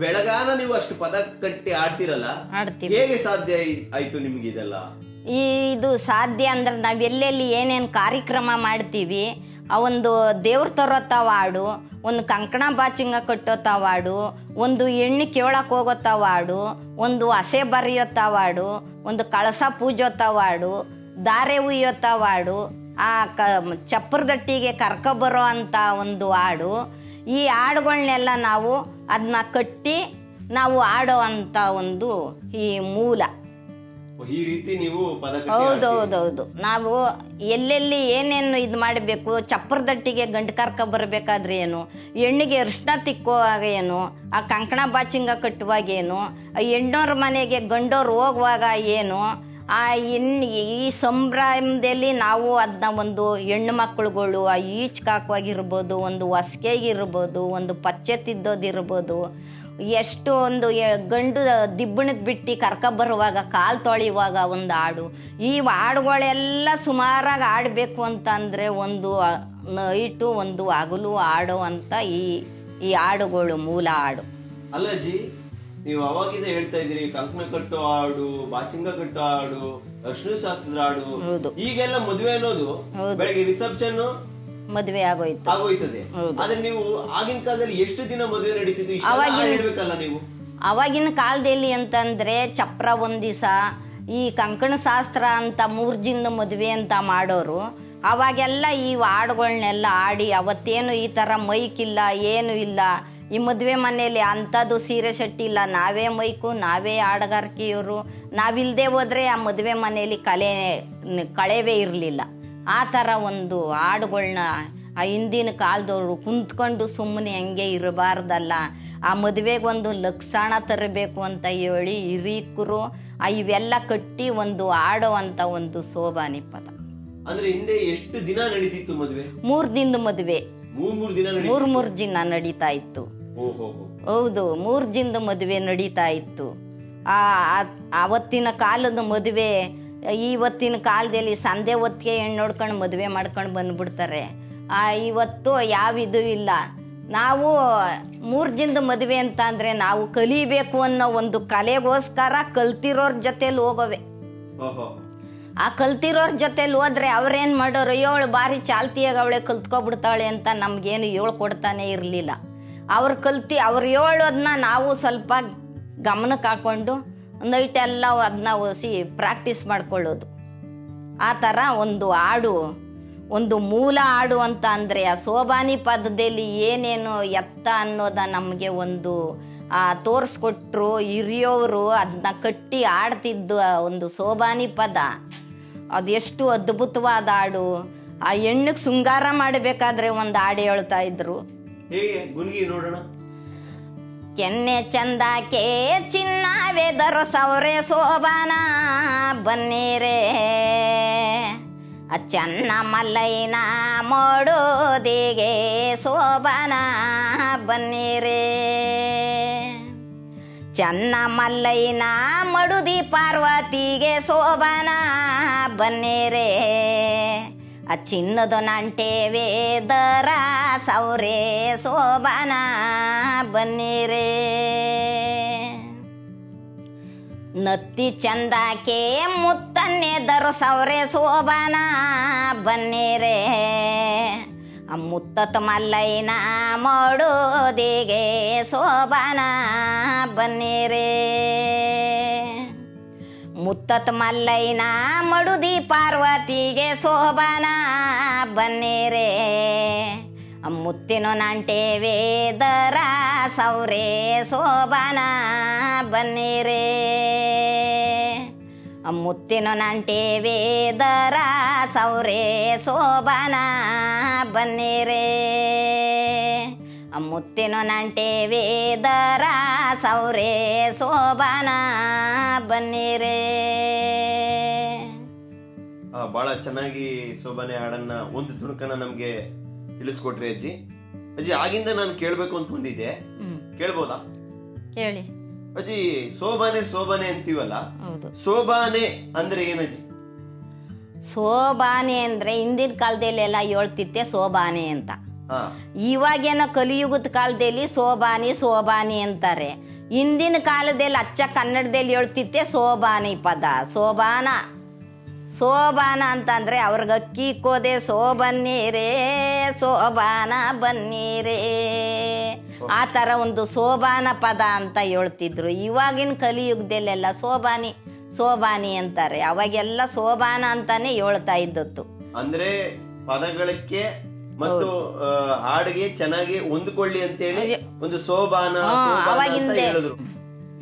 ಬೆಳಗಾನ ನೀವು ಅಷ್ಟು ಪದ ಕಟ್ಟಿ ಆಡ್ತಿರಲ್ಲ ಆಡ್ತೀವಿ ಹೇಗೆ ಸಾಧ್ಯ ಆಯ್ತು ನಿಮ್ಗೆ ಇದೆಲ್ಲ? ಈ ಇದು ಸಾಧ್ಯ ಅಂದ್ರೆ ನಾವು ಎಲ್ಲೆಲ್ಲಿ ಏನೇನು ಕಾರ್ಯಕ್ರಮ ಮಾಡ್ತೀವಿ ಆ ಒಂದು ದೇವ್ರ ತರೋತ ಹಾಡು ಒಂದು ಕಂಕಣ ಬಾಚಿಂಗ ಕಟ್ಟೋತ ಹಾಡು ಒಂದು ಎಣ್ಣೆ ಕೇಳಕ್ಕೆ ಹೋಗೋತಾವ ಹಾಡು ಒಂದು ಹಸೆ ಬರೆಯೋತಾವ ಹಾಡು ಒಂದು ಕಳಸ ಪೂಜೋತಾವ ಹಾಡು ದಾರೆ ಉಯ್ಯೋತಾವ ಹಾಡು ಆ ಕ ಚಪ್ಪರದಟ್ಟಿಗೆ ಕರ್ಕೊಬರೋ ಅಂತ ಒಂದು ಹಾಡು. ಈ ಹಾಡುಗಳನ್ನೆಲ್ಲ ನಾವು ಅದನ್ನ ಕಟ್ಟಿ ನಾವು ಆಡೋ ಅಂತ ಒಂದು ಈ ಮೂಲ. ಈ ರೀತಿ ನೀವು ಪದ ಹೌದು ಹೌದು ಹೌದು ನಾವು ಎಲ್ಲೆಲ್ಲಿ ಏನೇನು ಇದು ಮಾಡಬೇಕು ಚಪ್ಪರದಟ್ಟಿಗೆ ಗಂಟು ಕರ್ಕ ಬರಬೇಕಾದ್ರೆ ಏನು ಹೆಣ್ಣಿಗೆ ಅರಿಶಿನ ತಿಕ್ಕುವಾಗ ಏನು ಆ ಕಂಕಣ ಬಾಚಿಂಗ ಕಟ್ಟುವಾಗ ಏನು ಆ ಹೆಣ್ಣೋರ ಮನೆಗೆ ಗಂಡೋರು ಹೋಗುವಾಗ ಏನು ಆ ಇನ್ ಈ ಸಂಭ್ರಮದಲ್ಲಿ ನಾವು ಅದನ್ನ ಒಂದು ಹೆಣ್ಣು ಮಕ್ಕಳುಗಳು ಆ ಈಚ್ಕಾಕುವಾಗಿರ್ಬೋದು, ಒಂದು ಹೊಸ್ಕೆಗಿರ್ಬೋದು ಒಂದು ಪಚ್ಚೆ ತಿದ್ದೋದಿರ್ಬೋದು, ಎಷ್ಟು ಒಂದು ಗಂಡು ದಿಬ್ಬಣಕ್ಕೆ ಬಿಟ್ಟು ಕರ್ಕ ಬರುವಾಗ ಕಾಲು ತೊಳೆಯುವಾಗ ಒಂದು ಹಾಡು. ಈ ಹಾಡುಗಳೆಲ್ಲ ಸುಮಾರಾಗಿ ಆಡಬೇಕು ಅಂತಂದರೆ ಒಂದು ನೈಟು ಒಂದು ಹಗಲು ಹಾಡು ಅಂತ ಈ ಈ ಹಾಡುಗಳು ಮೂಲ ಹಾಡು. ಅಲ್ಲ ಅಜ್ಜಿ ನೀವು ಅವಾಗಿಂದ ಹೇಳ್ತಾ ಇದ್ದೀರಿ ಕಂಕಣ ಕಟ್ಟೋ ಹಾಡು ಬಾಚಿಂಗ ಕಟ್ಟೋ ಹಾಡು ಅರ್ಶಿನ ಶಾಸ್ತ್ರದ ಹಾಡು ಹೌದು. ಈಗೆಲ್ಲ ಮದುವೆ ಅನ್ನೋದು. ಬೆಳಗ್ಗೆ ರಿಸೆಪ್ಷನ್ ಮದುವೆ ಆಗೋಯ್ತು ಆಗೋಯ್ತದೆ. ಆದ್ರೆ ನೀವು ಆಗಿನ ಕಾಲದಲ್ಲಿ ಎಷ್ಟು ದಿನ ಮದುವೆ ನಡೀತಿದ್ದು ಇಷ್ಟೆಲ್ಲ ಹೇಳ್ಬೇಕಲ್ಲ ನೀವು ಅವಾಗಿನ ಕಾಲದಲ್ಲಿ ಅಂತಂದ್ರೆ ಚಪ್ರ ಒಂದ್ ದಿವಸ ಈ ಕಂಕಣ ಶಾಸ್ತ್ರ ಅಂತ ಮೂರ್ಜಿಂದ ಮದುವೆ ಅಂತ ಮಾಡೋರು ಅವಾಗೆಲ್ಲ ಈ ಹಾಡುಗಳನ್ನೆಲ್ಲ ಆಡಿ ಅವತ್ತೇನು ಈ ಥರ ಮೈಕ್ ಇಲ್ಲ ಏನು ಇಲ್ಲ ಈ ಮದುವೆ ಮನೆಯಲ್ಲಿ ಅಂಥದ್ದು ಸೀರೆ ಸೆಟ್ ಇಲ್ಲ. ನಾವೇ ಮೈಕು ನಾವೇ ಹಾಡುಗಾರಿಕೆಯವರು ನಾವಿಲ್ಲದೆ ಹೋದರೆ ಆ ಮದುವೆ ಮನೆಯಲ್ಲಿ ಕಲೆ ಕಳೆವೇ ಇರಲಿಲ್ಲ. ಆ ಥರ ಒಂದು ಹಾಡುಗಳ್ನ ಆ ಹಿಂದಿನ ಕಾಲದವರು ಕುಂತ್ಕೊಂಡು ಸುಮ್ಮನೆ ಹಂಗೆ ಇರಬಾರ್ದಲ್ಲ. ಆ ಮದುವೆಗೆ ಒಂದು ಲಕ್ಷಣ ತರಬೇಕು ಅಂತ ಹೇಳಿ ಹಿರೀಕರು ಇವೆಲ್ಲ ಕಟ್ಟಿ ಒಂದು ಆಡೋ ಅಂತ ಒಂದು ಶೋಭಾನಿ ಪದ. ಅಂದ್ರೆ ಹಿಂದೆ ಎಷ್ಟು ದಿನ ನಡೀತಿತ್ತು ಮದುವೆ? ಮೂರ್ ದಿನದ ಮದುವೆ. ಮೂರ್ ಮೂರ್ ದಿನ ನಡೀತಿತ್ತು. ಮೂರ್ ಮೂರ್ ದಿನ ನಡೀತಾ ಇತ್ತು. ಹೌದು ಮೂರ್ಜಿಂದ ದಿನದ ಮದುವೆ ನಡೀತಾ ಇತ್ತು. ಆ ಅವತ್ತಿನ ಆವತ್ತಿನ ಕಾಲದ ಮದುವೆ ಇವತ್ತಿನ ಕಾಲದಲ್ಲಿ ಸಂಧೆ ಹೊತ್ತಿಗೆ ಹೆಣ್ಣು ನೋಡ್ಕೊಂಡು ಮದುವೆ ಮಾಡ್ಕೊಂಡು ಬಂದ್ಬಿಡ್ತಾರೆ. ಆ ಇವತ್ತು ಯಾವ ಇದು ಇಲ್ಲ. ನಾವು ಮೂರ್ಜಿಂದ ದಿನದ ಮದುವೆ ಅಂತ ಅಂದರೆ ನಾವು ಕಲಿಬೇಕು ಅನ್ನೋ ಒಂದು ಕಲೆಗೋಸ್ಕರ ಕಲ್ತಿರೋರ್ ಜೊತೆಲಿ ಹೋಗೋವೆ. ಆ ಕಲ್ತಿರೋರ್ ಜೊತೆಲಿ ಹೋದ್ರೆ ಅವ್ರೇನು ಮಾಡೋರು ಏಳು ಬಾರಿ ಚಾಲ್ತಿಯಾಗ ಅವಳೆ ಕಲ್ತ್ಕೊಬಿಡ್ತಾಳೆ ಅಂತ ನಮಗೇನು ಹೇಳ್ಕೊಡ್ತಾನೆ ಇರಲಿಲ್ಲ. ಅವ್ರು ಕಲ್ತಿ, ಅವ್ರು ಹೇಳೋದನ್ನ ನಾವು ಸ್ವಲ್ಪ ಗಮನಕ್ಕೆ ಹಾಕ್ಕೊಂಡು ನೈಟೆಲ್ಲ ಅದನ್ನ ಓಸಿ ಪ್ರಾಕ್ಟೀಸ್ ಮಾಡ್ಕೊಳ್ಳೋದು. ಆ ಥರ ಒಂದು ಹಾಡು, ಒಂದು ಮೂಲ ಹಾಡು ಅಂತ ಅಂದರೆ ಆ ಸೋಬಾನಿ ಪದದಲ್ಲಿ ಏನೇನು ಎತ್ತ ಅನ್ನೋದ ನಮಗೆ ಒಂದು ತೋರಿಸ್ಕೊಟ್ರು, ಹಿರಿಯೋರು ಅದನ್ನ ಕಟ್ಟಿ ಆಡ್ತಿದ್ದ ಒಂದು ಸೋಬಾನಿ ಪದ. ಅದೆಷ್ಟು ಅದ್ಭುತವಾದ ಹಾಡು. ಆ ಹೆಣ್ಣಿಗೆ ಶೃಂಗಾರ ಮಾಡಬೇಕಾದ್ರೆ ಒಂದು ಹಾಡು ಹೇಳ್ತಾ ಇದ್ರು. ಹೇಗೆ? ಗುನ್ಗಿ ನೋಡೋಣ. ಕೆನ್ನೆ ಚಂದಕ್ಕೆ ಚಿನ್ನವೆದರ ಸೌರೆ ಶೋಭಾನ ಬನ್ನಿರೆ. ಅಚ್ಚನ್ನ ಚೆನ್ನ ಮಲ್ಲೈನ ಮಾಡೋದಿಗೆ ಶೋಭಾನ ಬನ್ನಿರೇ. ಚನ್ನ ಮಲ್ಲೈನ ಮಡುದಿ ಪಾರ್ವತಿಗೆ ಶೋಭಾನ ಬನ್ನಿರೇ. ಚಿನ್ನದ ನಂಟೇವೆ ದರ ಸೌರೆ ಶೋಭಾನ ಬನ್ನಿರೇ. ನತ್ತಿ ಚಂದಾಕೆ ದರು ಸೌರೆ ಶೋಭನ ಬನ್ನಿರೇ. ಆ ಮುತ್ತತ್ ಮಲ್ಲೈನ ಮಾಡೋದಿಗೆ ಶೋಭನ ಬನ್ನಿರೇ. ಮುತ್ತತ್ ಮಲ್ಲಯ್ಯನ ಮಡುದಿ ಪಾರ್ವತಿಗೆ ಶೋಭನ ಬನ್ನೇರೆ. ಮುತ್ತಿನ ನಂಟೇವೆ ದರ ಸೌರೆ ಶೋಭನ ಬನ್ನೇರೆ. ಮುತ್ತಿನ ನಂಟೇವೆ ದರ ಸೌರೆ ಶೋಭನ ಬನ್ನಿರೇ. ಮುತ್ತಿನ ನಂಟೆ ವೇದರ ಸೌರೆ ಶೋಭಾನ ಬನ್ನಿರೇ. ಆ, ಬಹಳ ಚೆನ್ನಾಗಿ ಶೋಭನೆ ಹಾಡನ್ನ ಒಂದು ತುಣುಕನ್ನ ನಮ್ಗೆ ತಿಳಿಸ್ಕೊಟ್ರಿ ಅಜ್ಜಿ. ಅಜ್ಜಿ ಆಗಿಂದ ನಾನು ಕೇಳ್ಬೇಕು ಅಂತ ಬಂದಿದ್ದೆ. ಕೇಳ್ಬೋದಾ? ಕೇಳಿ. ಅಜ್ಜಿ ಶೋಭಾನೆ ಶೋಭಾನೆ ಅಂತೀವಲ್ಲ? ಹೌದು. ಶೋಭಾನೆ ಅಂದ್ರೆ ಏನಜ್ಜಿ ಸೋಬಾನೆ ಅಂದ್ರೆ ಹಿಂದಿನ ಕಾಲದಲ್ಲಿ ಎಲ್ಲ ಹೇಳ್ತಿತ್ತೆ ಸೋಬಾನೆ ಅಂತ. ಇವಾಗೇನೋ ಕಲಿಯುಗದ ಕಾಲದಲ್ಲಿ ಸೋಬಾನಿ ಸೋಬಾನಿ ಅಂತಾರೆ. ಹಿಂದಿನ ಕಾಲದಲ್ಲಿ ಅಚ್ಚ ಕನ್ನಡದಲ್ಲಿ ಹೇಳ್ತಿತ್ತೆ ಸೋಬಾನಿ ಪದ ಸೋಬಾನ. ಸೋಬಾನ ಅಂತಂದ್ರೆ ಅವ್ರಿಗೆ ಅಕ್ಕಿ ಕೋದೆ ಸೋ ಬನ್ನೀರೇ ಸೋಬಾನ ಬನ್ನೀರೇ. ಆ ಥರ ಒಂದು ಸೋಬಾನ ಪದ ಅಂತ ಹೇಳ್ತಿದ್ರು. ಇವಾಗಿನ ಕಲಿಯುಗದಲ್ಲೆಲ್ಲ ಸೋಬಾನಿ ಸೋಬಾನಿ ಅಂತಾರೆ. ಅವಾಗೆಲ್ಲ ಸೋಬಾನ ಅಂತಾನೆ ಹೇಳ್ತಾ ಇದ್ದದ್ದು. ಅಂದ್ರೆ ಪದಗಳಕ್ಕೆ ಮತ್ತು ಹಾಡಿಗೆ ಚೆನ್ನಾಗಿ ಹೊಂದ್ಕೊಳ್ಳಿ ಅಂತೇಳಿ ಒಂದು ಸೋಬಾನ ಅಂತ ಹೇಳಿದ್ರು.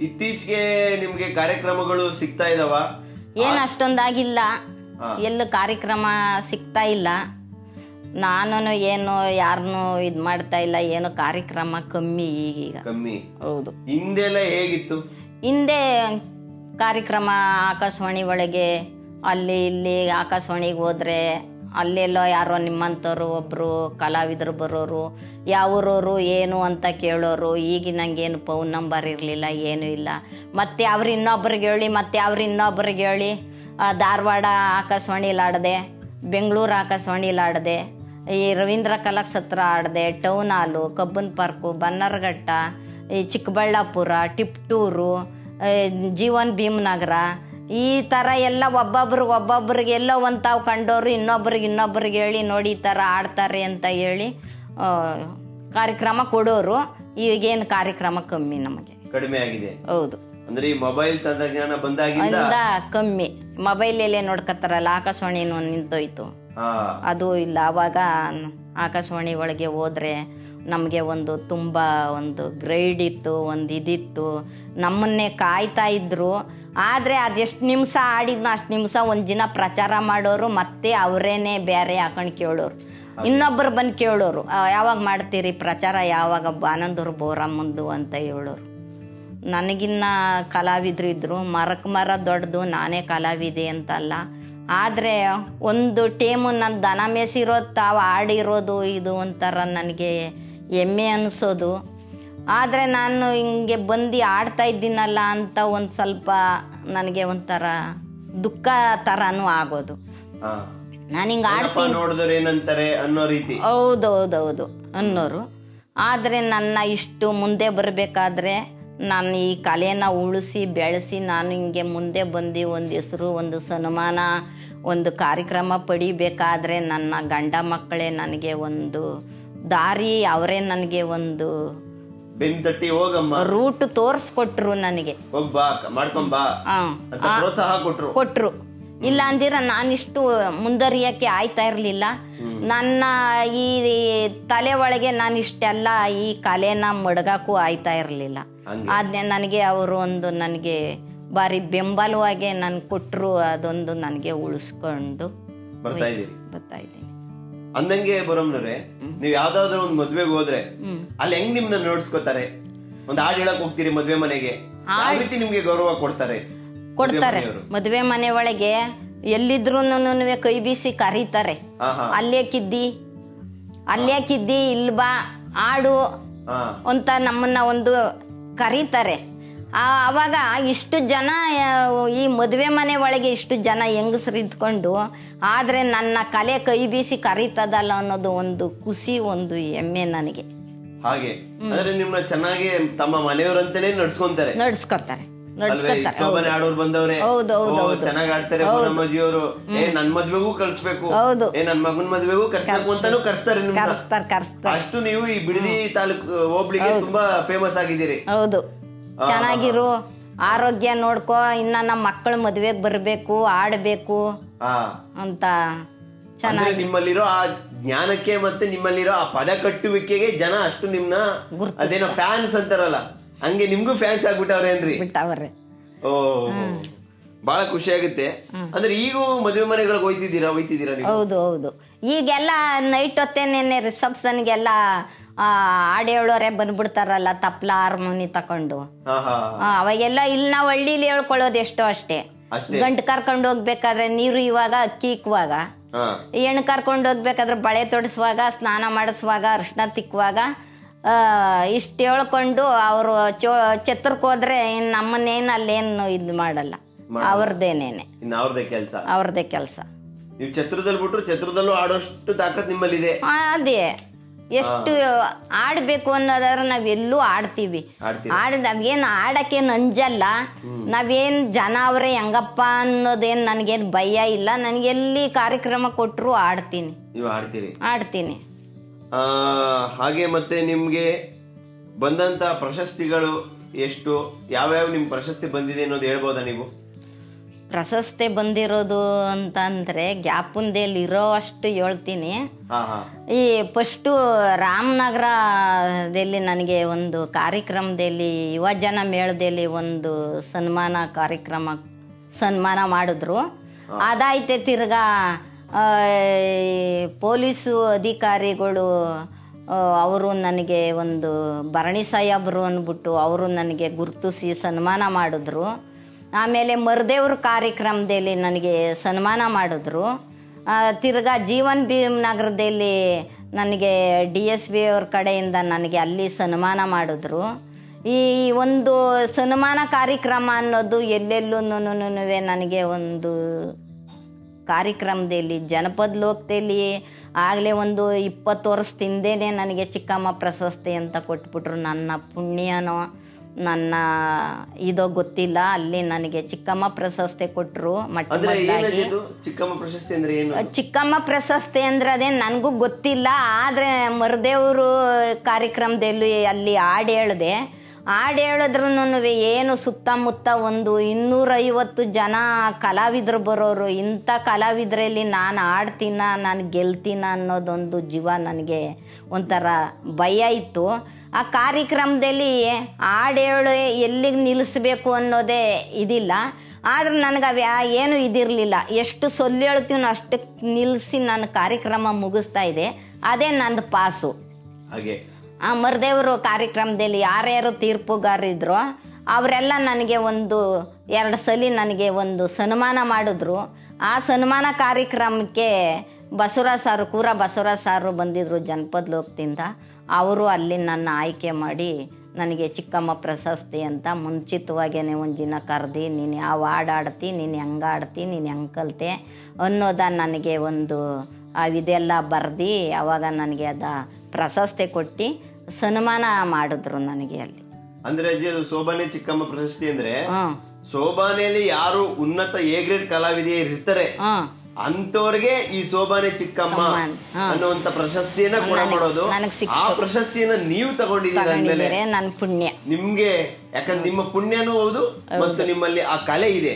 ಇತ್ತೀಚೆಗೆ ನಿಮ್ಗೆ ಕಾರ್ಯಕ್ರಮಗಳು ಸಿಗ್ತಾ ಇದಾವ? ಏನು ಅಷ್ಟೊಂದಾಗಿಲ್ಲ. ಎಲ್ಲ ಎಲ್ಲೂ ಕಾರ್ಯಕ್ರಮ ಸಿಗ್ತಾ ಇಲ್ಲ. ನಾನು ಏನು ಯಾರನ್ನು ಇದು ಮಾಡ್ತಾ ಇಲ್ಲ. ಏನು ಕಾರ್ಯಕ್ರಮ ಕಮ್ಮಿ ಈಗೀಗ. ಕಮ್ಮಿ. ಹೌದು. ಹಿಂದೆಲ್ಲ ಹೇಗಿತ್ತು? ಹಿಂದೆ ಕಾರ್ಯಕ್ರಮ ಆಕಾಶವಾಣಿ ಒಳಗೆ ಅಲ್ಲಿ ಇಲ್ಲಿ ಆಕಾಶವಾಣಿಗೆ ಹೋದ್ರೆ ಅಲ್ಲೆಲ್ಲೋ ಯಾರೋ ನಿಮ್ಮಂಥವ್ರು ಒಬ್ಬರು ಕಲಾವಿದರು ಬರೋರು, ಯಾವೂರವರು ಏನು ಅಂತ ಕೇಳೋರು ಈಗ ಏನು ಫೋನ್ ನಂಬರ್ ಇರಲಿಲ್ಲ, ಏನೂ ಇಲ್ಲ. ಮತ್ತೆ ಅವ್ರು ಇನ್ನೊಬ್ರಿಗೆ ಹೇಳಿ, ಮತ್ತೆ ಅವ್ರು ಇನ್ನೊಬ್ರಿಗೆ ಹೇಳಿ ಧಾರವಾಡ ಆಕಾಶವಾಣಿಲಿ ಆಡಿದೆ ಬೆಂಗಳೂರು ಆಕಾಶವಾಣಿಲಿ ಆಡಿದೆ ಈ Ravindra Kalakshetra ಆಡದೆ, town hall, Cubbon park, Bannerghatta, ಈ ಚಿಕ್ಕಬಳ್ಳಾಪುರ, ಟಿಪ್ಟೂರು ಜೀವನ್ ಭೀಮನಗರ ಈ ಥರ ಎಲ್ಲ ಒಬ್ಬೊಬ್ರು ಒಬ್ಬೊಬ್ರಿಗೆ ಎಲ್ಲೋ ಒಂದು ತಾವು ಕಂಡೋರು ಇನ್ನೊಬ್ರಿಗೆ ಇನ್ನೊಬ್ರಿಗೆ ಹೇಳಿ ನೋಡಿ ಈ ಥರ ಆಡ್ತಾರೆ ಅಂತ ಹೇಳಿ ಕಾರ್ಯಕ್ರಮ ಕೊಡೋರು. ಈಗೇನು ಕಾರ್ಯಕ್ರಮ ಕಮ್ಮಿ ನಮಗೆ. ಕಡಿಮೆ ಆಗಿದೆ. ಹೌದು. ಅಂದ್ರೆ ಈ ಮೊಬೈಲ್ ತಂತ್ರಜ್ಞಾನ ಬಂದಾಗಿಂದ ಕಮ್ಮಿ. ಕಮ್ಮಿ ಮೊಬೈಲಲ್ಲೇ ನೋಡ್ಕತ್ತಾರಲ್ಲ ಆಕಾಶವಾಣಿನೂ ನಿಂತೋಯ್ತು. ಅದು ಇಲ್ಲ ಅವಾಗ ಆಕಾಶವಾಣಿ ಒಳಗೆ ಹೋದ್ರೆ ನಮಗೆ ಒಂದು ತುಂಬ ಒಂದು ಗ್ರೈಡ್ ಇತ್ತು ಒಂದು ಇದಿತ್ತು. ನಮ್ಮನ್ನೇ ಕಾಯ್ತಾ ಇದ್ರು. ಆದರೆ ಅದೆಷ್ಟು ನಿಮಿಷ ಆಡಿದ್ನ ಅಷ್ಟು ನಿಮಿಷ ಒಂದು ದಿನ ಪ್ರಚಾರ ಮಾಡೋರು ಮತ್ತೆ ಅವರೇನೆ ಬೇರೆ ಹಾಕೊಂಡು ಕೇಳೋರು. ಇನ್ನೊಬ್ಬರು ಬಂದು ಕೇಳೋರು ಯಾವಾಗ ಮಾಡ್ತೀರಿ ಪ್ರಚಾರ ಯಾವಾಗ ಆನಂದರು ಬೋರಮ್ಮಂದು ಅಂತ ಹೇಳೋರು. ನನಗಿನ್ನ ಕಲಾವಿದ್ರು ಇದ್ರು ಮರಕ್ಕೆ ಮರ ದೊಡ್ಡದು ನಾನೇ ಕಲಾವಿದೆ ಅಂತಲ್ಲ. ಆದರೆ ಒಂದು ಟೇಮು ನನ್ನ ದನ ಮೇಸಿರೋದು ತಾವು ಆಡಿರೋದು ಇದು ಒಂಥರ ನನಗೆ ಹೆಮ್ಮೆ ಅನಿಸೋದು. ಆದರೆ ನಾನು ಹಿಂಗೆ ಬಂದು ಆಡ್ತಾ ಇದ್ದೀನಲ್ಲ ಅಂತ ಒಂದು ಸ್ವಲ್ಪ ನನಗೆ ಒಂಥರ ದುಃಖ ಥರನೂ ಆಗೋದು. ನಾನು ಹಿಂಗೆ ಆಡ್ತೀನಿ. ನೋಡಿದ್ರೆ ಏನಂತಾರೆ ಅನ್ನೋ ರೀತಿ. ಹೌದೌದೌದು ಅನ್ನೋರು. ಆದರೆ ನನ್ನ ಇಷ್ಟು ಮುಂದೆ ಬರಬೇಕಾದ್ರೆ ನಾನು ಈ ಕಲೆನ ಉಳಿಸಿ ಬೆಳೆಸಿ ನಾನು ಹಿಂಗೆ ಮುಂದೆ ಬಂದು ಒಂದು ಹೆಸರು ಒಂದು ಸನ್ಮಾನ ಒಂದು ಕಾರ್ಯಕ್ರಮ ಪಡಿಬೇಕಾದ್ರೆ ನನ್ನ ಗಂಡ ಮಕ್ಕಳೇ ನನಗೆ ಒಂದು ದಾರಿ ಅವರೇ ನನಗೆ ಒಂದು ಬೆನ್ ತಟ್ಟಿ ಹೋಗಮ್ಮ. ರೂಟ್ ತೋರಿಸ್ಕೊಟ್ರು ನನಗೆ. ಹೋಗ್ ಬಾ ಮಾಡ್ಕೊಂಡ್ ಬಾ. ಹಾಂ ಅಂತ ಪ್ರೋತ್ಸಾಹ ಕೊಟ್ರು. ಕೊಟ್ರು. ಇಲ್ಲ ಅಂದಿರ ನಾನಿಷ್ಟು ಮುಂದರಿಯಕ್ಕೆ ಆಯ್ತಾ ಇರಲಿಲ್ಲ. ನನ್ನ ಈ ತಲೆ ಒಳಗೆ ನಾನು ಇಷ್ಟೆಲ್ಲ ಈ ಕಲೆನ ಮಡಗಾಕು ಆಯ್ತಾ ಇರಲಿಲ್ಲ. ಆದ್ರೆ ನನಗೆ ಅವರು ಒಂದು ನನಗೆ ಬಾರಿ ಬೆಂಬಲವಾಗಿ ನನ್ ಕೊಟ್ರು ಅದೊಂದು ನನಗೆ ಉಳಿಸ್ಕೊಂಡು ಬರ್ತಾ ಇದೆ ಅಂದಂಗೆ ಬರೋಮ್ನವ್ರೆ ನೀವ್ ಯಾವ್ದಾದ್ರು ಒಂದ್ ಮದ್ವೆಗೆ ಹೋದ್ರೆ ಅಲ್ಲಿ ಹೆಂಗ್ ನಿಮ್ನ ನೋಡ್ಸ್ಕೊತಾರೆ? ಒಂದ್ ಹಾಡ್ ಹೇಳಕ್ ಹೋಗ್ತೀರಿ ಮದ್ವೆ ಮನೆಗೆ? ಯಾವ ರೀತಿ ನಿಮ್ಗೆ ಗೌರವ ಕೊಡ್ತಾರೆ ಕೊಡ್ತಾರೆ. ಮದ್ವೆ ಮನೆ ಒಳಗೆ ಎಲ್ಲಿದ್ರು ಕೈ ಬೀಸಿ ಕರೀತಾರೆ. ಅಲ್ಲೇ ಕಿದ್ದಿ ಅಲ್ಲೇ ಕಿದ್ದಿ ಇಲ್ಬಾ ಬಾ ಆಡು ಅಂತ ನಮ್ಮನ್ನ ಒಂದು ಕರೀತಾರೆ. ಆ ಅವಾಗ ಇಷ್ಟು ಜನ ಈ ಮದುವೆ ಮನೆ ಒಳಗೆ ಇಷ್ಟು ಜನ ಹೆಂಗಸರು ಇದ್ಕೊಂಡು ಆದರೆ ನನ್ನ ಕಲೆ ಕೈ ಬೀಸಿ ಕರೀತದಲ್ಲ ಅನ್ನೋದು ಒಂದು ಖುಷಿ ಒಂದು ಹೆಮ್ಮೆ ನನಗೆ. ಹಾಗೆ. ಅಂದ್ರೆ ನಿಮ್ಮ ಚೆನ್ನಾಗಿ ತಮ್ಮ ಮನೆಯವರಂತಲೇ ನಡ್ಸ್ಕೊಂತಾರೆ. ನಡ್ಸ್ಕೊತಾರೆ. ಚೆನ್ನಾಗ್ ಆಡ್ತಾರೆ ಏ ನನ್ ಮದ್ವೆಗೂ ಕಲ್ಸ್ಬೇಕು ಹೌದು. ಏ ನನ್ ಮಗನ್ ಮದ್ವೆಗೂ ಕರ್ಸ್ಬೇಕು ಅಂತಾನು ಕರ್ಸ್ತಾರೆ ನಿಮ್ನ. ಕರೆಸ್ತಾರೆ ಕರೆಸ್ತಾರೆ. ಅಷ್ಟು ನೀವು ಈ ಬಿಡದಿ ತಾಲೂಕು ಹೋಬ್ಳಿಗೆ ತುಂಬಾ ಫೇಮಸ್ ಆಗಿದ್ದೀರಿ. ಹೌದು. ಚೆನ್ನಾಗಿರು ಆರೋಗ್ಯ ನೋಡ್ಕೊ ಇನ್ನ ನಮ್ಮ ಮಕ್ಕಳು ಮದ್ವೆಗ್ ಬರಬೇಕು ಆಡಬೇಕು ಹಾ ಅಂತ ಅಂದ್ರೆ ನಿಮ್ಮಲ್ಲಿರೋ ಆ ಜ್ಞಾನಕ್ಕೆ ಮತ್ತೆ ನಿಮ್ಮಲ್ಲಿರೋ ಆ ಪದ ಕಟ್ಟುವಿಕೆಗೆ ಜನ ಅಷ್ಟು ನಿಮ್ನ ಅದೇನೋ ಫ್ಯಾನ್ಸ್ ಅಂತಾರಲ್ಲ ಹಂಗೆ ನಿಮ್ಗೂ ಫ್ಯಾನ್ಸ್ ಆಗ್ಬಿಟ್ಟವ್ರೇನ್ರಿ? ಬಿಟ್ಟವ್ರೆ. ಓ ಬಹಳ ಖುಷಿ ಆಗುತ್ತೆ. ಅಂದ್ರೆ ಈಗೂ ಮದುವೆ ಮನೆಗಳಿಗೆ ಹೋಯ್ತಿದ್ದೀರಾ ಹೋಯ್ತಿದ್ದೀರಾ ನೀವು? ಹೌದು ಹೌದು. ಈಗೆಲ್ಲ ನೈಟ್ ಹೊತ್ತೇನೇನೆ ರಿಸೆಪ್ಷನ್ಗೆಲ್ಲ ಹಾಡು ಹೇಳೋರೆ ಬಂದ್ಬಿಡ್ತಾರಲ್ಲ ತಪ್ಲ ಹಾರ್ಮೋನಿ ತಕೊಂಡು. ಆ, ಅವಾಗೆಲ್ಲ ಇಲ್ಲಿ ನಾವು ಹಳ್ಳಿಲಿ ಹೇಳ್ಕೊಳ್ಳೋದು ಎಷ್ಟೋ ಅಷ್ಟೇ. ಅಷ್ಟೇ. ಗಂಟು ಕರ್ಕೊಂಡು ಹೋಗ್ಬೇಕಾದ್ರೆ ನೀರು ಇವಾಗ ಅಕ್ಕಿ ಇಕ್ಕುವಾಗ ಹಾ. ಹೆಣ್ಣು ಕರ್ಕೊಂಡು ಹೋಗ್ಬೇಕಾದ್ರೆ ಬಳೆ ತೊಡಿಸುವಾಗ ಸ್ನಾನ ಮಾಡಿಸುವಾಗ ಅರ್ಶನ ತಿಕ್ಕುವಾಗ ಇಷ್ಟು ಹೇಳ್ಕೊಂಡು ಅವರು ಚೋ ಛತ್ರಕ್ಕೆ ಹೋದ್ರೆ ನಮ್ಮನ್ನೇನು ಅಲ್ಲೇನು ಇದು ಮಾಡಲ್ಲ. ಅವ್ರದ್ದೇನೇನೆ ಇನ್ನು ಅವ್ರದೇ ಕೆಲಸ. ಅವ್ರದ್ದೇ ಕೆಲಸ. ನೀವು ಛತ್ರದಲ್ಲಿ ಬಿಟ್ರು ಛತ್ರದಲ್ಲೂ ಆಡೋಷ್ಟು ತಾಕತ್ ನಿಮ್ಮಲ್ಲಿದೆ. ಅದೇ. ಎಷ್ಟು ಆಡ್ಬೇಕು ಅನ್ನೋದಾದ್ರೆ ನಾವೆಲ್ಲೂ ಆಡ್ತೀವಿ. ಆಡ್ತೀವಿ ಆಡ್ ನಾವೇನು ಆಡಕ್ಕೆ ಅಂಜಲ್ಲ ನಾವೇನ್ ಜನ ಅವ್ರೆ ಹೆಂಗಪ್ಪ ಅನ್ನೋದೇನು ನನಗೇನು ಭಯ ಇಲ್ಲ. ನನಗೆಲ್ಲಿ ಕಾರ್ಯಕ್ರಮ ಕೊಟ್ಟರು ಆಡ್ತೀನಿ. ನೀವು ಆಡ್ತೀರಿ? ಆಡ್ತೀನಿ. ಆ, ಹಾಗೆ ಮತ್ತೆ ನಿಮ್ಗೆ ಬಂದಂತ ಪ್ರಶಸ್ತಿಗಳು ಎಷ್ಟು? ಯಾವ್ಯಾವ ನಿಮ್ ಪ್ರಶಸ್ತಿ ಬಂದಿದೆ ಅನ್ನೋದು ಹೇಳ್ಬೋದಾ ನೀವು? ಪ್ರಶಸ್ತಿ ಬಂದಿರೋದು ಅಂತಂದ್ರೆ ಗ್ಯಾಪುಂದೇಲಿ ಇರೋ ಅಷ್ಟು ಹೇಳ್ತೀನಿ ಈ ಫಸ್ಟು ರಾಮನಗರದಲ್ಲಿ ನನಗೆ ಒಂದು ಕಾರ್ಯಕ್ರಮದಲ್ಲಿ ಯುವಜನ ಮೇಳದಲ್ಲಿ ಒಂದು ಸನ್ಮಾನ ಕಾರ್ಯಕ್ರಮ ಸನ್ಮಾನ ಮಾಡಿದ್ರು. ಅದಾಯ್ತೆ ತಿರ್ಗಾ ಪೊಲೀಸು ಅಧಿಕಾರಿಗಳು ಅವರು ನನಗೆ ಒಂದು ಭರಣಿ ಸಾಹೇಬ್ರು ಅಂದ್ಬಿಟ್ಟು ಅವರು ನನಗೆ ಗುರುತಿಸಿ ಸನ್ಮಾನ ಮಾಡಿದ್ರು. ಆಮೇಲೆ ಮರದೇವ್ರ ಕಾರ್ಯಕ್ರಮದಲ್ಲಿ ನನಗೆ ಸನ್ಮಾನ ಮಾಡಿದ್ರು. ತಿರ್ಗಾ ಜೀವನ್ ಭೀಮ್ ನಗರದಲ್ಲಿ ನನಗೆ ಡಿ ಎಸ್ ಬಿ ಅವ್ರ ಕಡೆಯಿಂದ ನನಗೆ ಅಲ್ಲಿ ಸನ್ಮಾನ ಮಾಡಿದ್ರು. ಈ ಒಂದು ಸನ್ಮಾನ ಕಾರ್ಯಕ್ರಮ ಅನ್ನೋದು ಎಲ್ಲೆಲ್ಲೂ ನನಗೆ ಒಂದು ಕಾರ್ಯಕ್ರಮದಲ್ಲಿ, ಜನಪದ ಲೋಕದಲ್ಲಿ ಆಗಲೇ ಒಂದು ಇಪ್ಪತ್ತು ವರ್ಷದಿಂದೇನೆ ನನಗೆ ಚಿಕ್ಕಮ್ಮ ಪ್ರಶಸ್ತಿ ಅಂತ ಕೊಟ್ಬಿಟ್ರು ನನ್ನ ಪುಣ್ಯನೋ. ನನ್ನ ಇದೋ ಗೊತ್ತಿಲ್ಲ. ಅಲ್ಲಿ ನನಗೆ ಚಿಕ್ಕಮ್ಮ ಪ್ರಶಸ್ತಿ ಕೊಟ್ಟರು ಚಿಕ್ಕಮ್ಮ ಪ್ರಶಸ್ತಿ ಅಂದ್ರೆ ಏನು? ಚಿಕ್ಕಮ್ಮ ಪ್ರಶಸ್ತಿ ಅಂದ್ರೆ ಅದೇ ನನಗೂ ಗೊತ್ತಿಲ್ಲ. ಆದರೆ ಮರದೇವರು ಕಾರ್ಯಕ್ರಮದಲ್ಲಿ ಅಲ್ಲಿ ಹಾಡು ಹೇಳಿದೆ. ಹಾಡು ಹೇಳಿದ್ರು ಏನು ಸುತ್ತಮುತ್ತ ಒಂದು ಇನ್ನೂರೈವತ್ತು ಜನ ಕಲಾವಿದರು ಬರೋರು. ಇಂಥ ಕಲಾವಿದರಲ್ಲಿ ನಾನು ಆಡ್ತೀನ ನಾನು ಗೆಲ್ತೀನ ಅನ್ನೋದೊಂದು ಜೀವ ನನಗೆ ಒಂಥರ ಭಯ ಇತ್ತು. ಆ ಕಾರ್ಯಕ್ರಮದಲ್ಲಿ ಹಾಡೇಳು ಎಲ್ಲಿಗೆ ನಿಲ್ಲಿಸ್ಬೇಕು ಅನ್ನೋದೇ ಇದಿಲ್ಲ. ಆದ್ರೆ ನನಗೆ ಅವ್ಯಾ ಏನು ಇದಿರಲಿಲ್ಲ. ಎಷ್ಟು ಸೊಲ್ಲು ಹೇಳ್ತೀನೋ ಅಷ್ಟು ನಿಲ್ಲಿಸಿ ನಾನು ಕಾರ್ಯಕ್ರಮ ಮುಗಿಸ್ತಾ ಇದೆ. ಅದೇ ನಂದು ಪಾಸು. ಹಾಗೆ. ಆ ಮರದೇವರು ಕಾರ್ಯಕ್ರಮದಲ್ಲಿ ಯಾರ್ಯಾರು ತೀರ್ಪುಗಾರಿದ್ರು ಅವರೆಲ್ಲ ನನಗೆ ಒಂದು ಎರಡು ಸಲ ನನಗೆ ಒಂದು ಸನ್ಮಾನ ಮಾಡಿದ್ರು. ಆ ಸನ್ಮಾನ ಕಾರ್ಯಕ್ರಮಕ್ಕೆ ಬಸವರಾಜ್ ಸಾರು ಕೂರ ಬಸವರಾಜ್ ಸಾರು ಬಂದಿದ್ರು ಜನಪದ ಲೋಕದಿಂದ. ಅವರು ಅಲ್ಲಿ ನನ್ನ ಆಯ್ಕೆ ಮಾಡಿ ನನಗೆ ಚಿಕ್ಕಮ್ಮ ಪ್ರಶಸ್ತಿ ಅಂತ ಮುಂಚಿತವಾಗೇ ಒಂದು ದಿನ ಕರೆದು ನೀನು ಯಾವ ಹಾಡು ಆಡ್ತಿ ನೀನು ಹೆಂಗೆ ಆಡ್ತಿ ನೀನು ಹೆಂಗೆ ಕಲಿತೆ ಅನ್ನೋದ ನನಗೆ ಒಂದು ಆ ಇದೆಲ್ಲ ಬರ್ದು ಅವಾಗ ನನಗೆ ಅದ ಪ್ರಶಸ್ತಿ ಕೊಟ್ಟು ಸನ್ಮಾನ ಮಾಡಿದ್ರು ನನಗೆ ಅಲ್ಲಿ. ಅಂದ್ರೆ ಶೋಭಾನೆ ಚಿಕ್ಕಮ್ಮ ಪ್ರಶಸ್ತಿ ಅಂದ್ರೆ ಸೋಬಾನೆಯಲ್ಲಿ ಯಾರು ಉನ್ನತ ಎ ಗ್ರೇಡ್ ಕಲಾವಿದೆಯರು ಇರ್ತಾರೆ ಅಂತವ್ರಿಗೆ ಈ ಶೋಭಾನೆ ಚಿಕ್ಕಮ್ಮ ಅನ್ನುವಂತ ಪ್ರಶಸ್ತಿಯನ್ನ ಕೂಡ ಮಾಡೋದು ಆ ಪ್ರಶಸ್ತಿಯನ್ನ ನೀವು ತಗೊಂಡಿದ್ದೀರ ಅಂದ್ಮೇಲೆ ನನ್ನ ಪುಣ್ಯ. ನಿಮ್ಗೆ ಯಾಕಂದ್ರೆ ನಿಮ್ಮ ಪುಣ್ಯನೂ ಹೌದು ಮತ್ತು ನಿಮ್ಮಲ್ಲಿ ಆ ಕಲೆ ಇದೆ.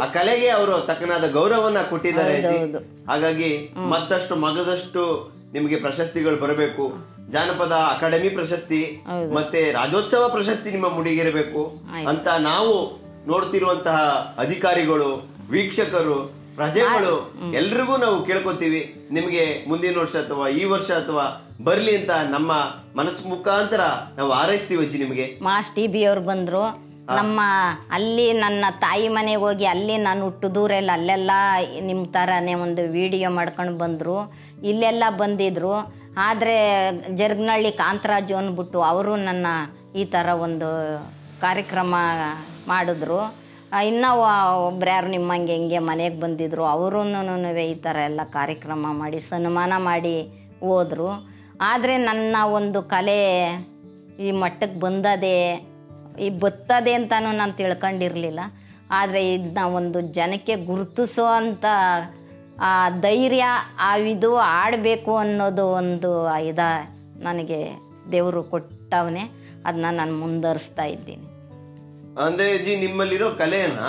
ಆ ಕಲೆಗೆ ಅವರು ತಕ್ಕನಾದ ಗೌರವವನ್ನ ಕೊಟ್ಟಿದ್ದಾರೆ. ಹಾಗಾಗಿ ಮತ್ತಷ್ಟು ಮಗದಷ್ಟು ನಿಮಗೆ ಪ್ರಶಸ್ತಿಗಳು ಬರಬೇಕು. ಜಾನಪದ ಅಕಾಡೆಮಿ ಪ್ರಶಸ್ತಿ ಮತ್ತೆ ರಾಜ್ಯೋತ್ಸವ ಪ್ರಶಸ್ತಿ ನಿಮ್ಮ ಮುಡಿಗಿರಬೇಕು. ಅಂತ ನಾವು ನೋಡ್ತಿರುವಂತಹ ಅಧಿಕಾರಿಗಳು ವೀಕ್ಷಕರು ಪ್ರಜೆಗಳು ಎಲ್ರಿಗೂ ನಾವು ಕೇಳ್ಕೊತೀವಿ ನಿಮಗೆ ಮುಂದಿನ ವರ್ಷ ಅಥವಾ ಈ ವರ್ಷ ಅಥವಾ ಬರ್ಲಿ ಅಂತ ನಮ್ಮ ಮನಸ್ಸು ಮುಖಾಂತರ ನಾವು ಹಾರೈಸ್ತೀವಿ ಅಜ್ಜಿ ನಿಮಗೆ. ಮಾಸ್ ಟಿ ಬಿ ಅವ್ರು ಬಂದ್ರು ನಮ್ಮ ಅಲ್ಲಿ ನನ್ನ ತಾಯಿ ಮನೆಗೆ ಹೋಗಿ ಅಲ್ಲಿ ನಾನು ಹುಟ್ಟು ದೂರೆಲ್ಲ ಅಲ್ಲೆಲ್ಲ ನಿಮ್ಮ ಥರನೇ ಒಂದು ವಿಡಿಯೋ ಮಾಡ್ಕೊಂಡು ಬಂದರು. ಇಲ್ಲೆಲ್ಲ ಬಂದಿದ್ರು. ಆದರೆ ಜರ್ಗ್ನಳ್ಳಿ ಕಾಂತರಾಜು ಅಂದ್ಬಿಟ್ಟು ಅವರು ನನ್ನ ಈ ಥರ ಒಂದು ಕಾರ್ಯಕ್ರಮ ಮಾಡಿದ್ರು. ಇನ್ನೂ ಒಬ್ರು ಯಾರು ನಿಮ್ಮಂಗೆ ಹೆಂಗೆ ಮನೆಗೆ ಬಂದಿದ್ರು ಅವರೂ ಈ ಥರ ಎಲ್ಲ ಕಾರ್ಯಕ್ರಮ ಮಾಡಿ, ಸನ್ಮಾನ ಮಾಡಿ ಹೋದರು. ಆದರೆ ನನ್ನ ಒಂದು ಕಲೆ ಈ ಮಟ್ಟಕ್ಕೆ ಬಂದದೆ, ಈ ಬತ್ತದೆ ಅಂತಲೂ ನಾನು ತಿಳ್ಕೊಂಡಿರಲಿಲ್ಲ. ಆದರೆ ಇದನ್ನ ಒಂದು ಜನಕ್ಕೆ ಗುರುತಿಸೋ ಅಂಥ ಆ, ಧೈರ್ಯ ಆವಿದು ಆಡಬೇಕು ಅನ್ನೋದು ಒಂದು ಇದ ನನಗೆ ದೇವರು ಕೊಟ್ಟವನೇ. ಅದನ್ನ ನಾನು ಮುಂದುವರಿಸ್ತಾ ಇದ್ದೀನಿ. ಅಂದ್ರೆ ಅಜ್ಜಿ ನಿಮ್ಮಲ್ಲಿರೋ ಕಲೆಯನ್ನ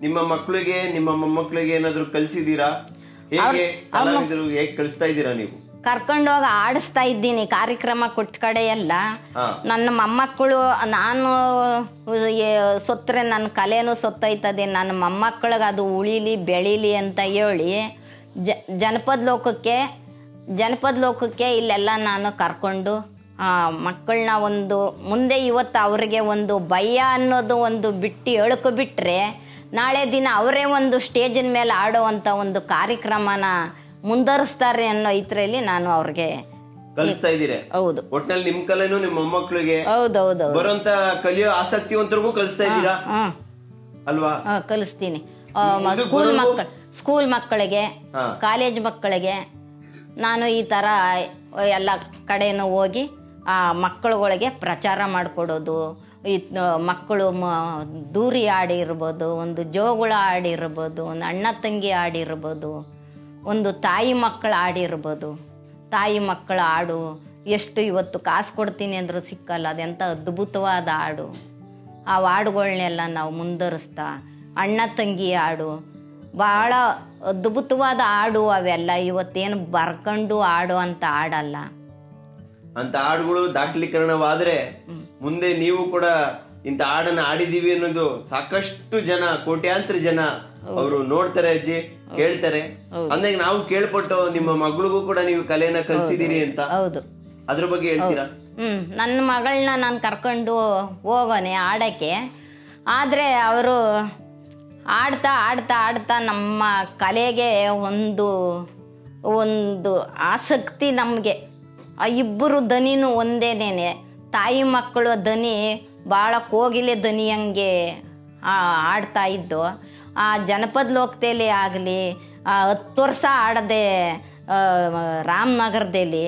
ನಿಮ್ಮ ಮಕ್ಕಳಿಗೆ ನಿಮ್ಮ ಮೊಮ್ಮಕ್ಕಳಿಗೆ ಏನಾದ್ರು ಕಲ್ಸಿದೀರಾ ಹೇಗೆ ಕಲಾವಿದರು ಹೇಗೆ ಕಲಿಸ್ತಾ ಇದ್ದೀರಾ ನೀವು? ಕರ್ಕೊಂಡೋಗಿ ಆಡಿಸ್ತಾ ಇದ್ದೀನಿ ಕಾರ್ಯಕ್ರಮ ಕೊಟ್ಟ ಕಡೆ ಎಲ್ಲ ನನ್ನ ಮೊಮ್ಮಕ್ಕಳು ನಾನು ಸೊತ್ತರೆ ನನ್ನ ಕಲೆನೂ ಸೊತ್ತೈತದೆ. ನನ್ನ ಮೊಮ್ಮಕ್ಕಳಿಗೆ ಅದು ಉಳಿಲಿ ಬೆಳೀಲಿ ಅಂತ ಹೇಳಿ ಜ ಜನಪದ ಲೋಕಕ್ಕೆ ಜನಪದ ಲೋಕಕ್ಕೆ ಇಲ್ಲೆಲ್ಲ ನಾನು ಕರ್ಕೊಂಡು ಮಕ್ಕಳನ್ನ ಒಂದು ಮುಂದೆ ಇವತ್ತು ಅವರಿಗೆ ಒಂದು ಭಯ ಅನ್ನೋದು ಒಂದು ಬಿಟ್ಟು ಎಳ್ಕೊ ಬಿಟ್ಟರೆ ನಾಳೆ ದಿನ ಅವರೇ ಒಂದು ಸ್ಟೇಜಿನ ಮೇಲೆ ಆಡುವಂಥ ಒಂದು ಕಾರ್ಯಕ್ರಮನ ಮುಂದುವರಿಸ್ತಾರೆ ಅನ್ನೋ ಇದರಲ್ಲಿ ನಾನು ಅವ್ರಿಗೆ ಕಲಿಸ್ತಾ ಇದ್ದೀರಿ. ಹೌದು. ಒಟ್ನಲ್ಲಿ ನಿಮ್ ಕಲೆನೂ ನಿಮ್ಮ ಮೊಮ್ಮಕ್ಕಳಿಗೆ ಹೌದೌದು. ಬರುವಂತ ಕಲಿಯೋ ಆಸಕ್ತಿವಂತರಿಗೂ ಕಲಿಸ್ತಾ ಇದ್ದೀರಾ? ಹಾಂ ಅಲ್ವಾ? ಕಲಿಸ್ತೀನಿ. ಸ್ಕೂಲ್ ಮಕ್ಕಳು ಸ್ಕೂಲ್ ಮಕ್ಕಳಿಗೆ ಕಾಲೇಜ್ ಮಕ್ಕಳಿಗೆ ನಾನು ಈ ಥರ ಎಲ್ಲ ಕಡೆನೂ ಹೋಗಿ ಮಕ್ಕಳುಗಳಿಗೆ ಪ್ರಚಾರ ಮಾಡಿಕೊಡೋದು. ಮಕ್ಕಳು ಮ, ದೂರಿ ಆಡಿರ್ಬೋದು ಒಂದು ಜೋಗುಳ ಆಡಿರ್ಬೋದು ಒಂದು ಅಣ್ಣ ತಂಗಿ ಆಡಿರ್ಬೋದು ಒಂದು ತಾಯಿ ಮಕ್ಕಳು ಆಡಿರ್ಬೋದು ತಾಯಿ ಮಕ್ಕಳ ಹಾಡು, ಎಷ್ಟು ಇವತ್ತು ಕಾಸು ಕೊಡ್ತೀನಿ ಅಂದರೂ ಸಿಕ್ಕಲ್ಲ ಅದೆಂಥ ಅದ್ಭುತವಾದ ಹಾಡು. ಆ ಹಾಡುಗಳನ್ನೆಲ್ಲ ನಾವು ಮುಂದುವರಿಸ್ತಾ, ಅಣ್ಣ ತಂಗಿ ಹಾಡು, ಭಾಳ ಅದ್ಭುತವಾದ ಹಾಡು ಅವೆಲ್ಲ. ಇವತ್ತೇನು ಬರ್ಕೊಂಡು ಹಾಡು ಅಂತ ಹಾಡಲ್ಲ. ಅಂತ ಹಾಡುಗಳು ದಾಖಲೀಕರಣವಾದ್ರೆ ಮುಂದೆ ನೀವು ಕೂಡ ಇಂತ ಹಾಡನ್ನ ಆಡಿದೀವಿ ಅನ್ನೋದು ಸಾಕಷ್ಟು ಜನ ಕೋಟ್ಯಾಂತರ ಜನ ಅವರು ನೋಡ್ತಾರೆ ಅಜ್ಜಿ ಕೇಳ್ತಾರೆ. ಅಂದಾಗ ನಾವು ಕೇಳ್ಪಟ್ಟು ನಿಮ್ಮ ಮಗಳಿಗೂ ಕೂಡ ನೀವು ಕಲೆಯನ್ನ ಕಲಿಸಿದೀರಿ ಅಂತ. ಹೌದು. ಅದ್ರ ಬಗ್ಗೆ ಹೇಳ್ತೀರಾ? ಹ್ಮ್ ನನ್ನ ಮಗಳನ್ನ ನಾನು ಕರ್ಕೊಂಡು ಹೋಗೋನೆ ಆಡಕ್ಕೆ ಆದರೆ ಅವರು ಆಡ್ತಾ ಆಡ್ತಾ ಆಡ್ತಾ ನಮ್ಮ ಕಲೆಗೆ ಒಂದು ಒಂದು ಆಸಕ್ತಿ ನಮಗೆ. ಆ ಇಬ್ಬರು ದನಿನೂ ಒಂದೇನೇನೆ ತಾಯಿ ಮಕ್ಕಳು ದನಿ ಭಾಳ ಕೋಗಿಲೆ ದನಿ ಹಂಗೆ ಆಡ್ತಾ ಇದ್ದು. ಆ ಜನಪದ ಲೋಕದಲ್ಲಿ ಆಗಲಿ ಹತ್ತು ವರ್ಷ ಆಡದೆ ರಾಮನಗರದಲ್ಲಿ,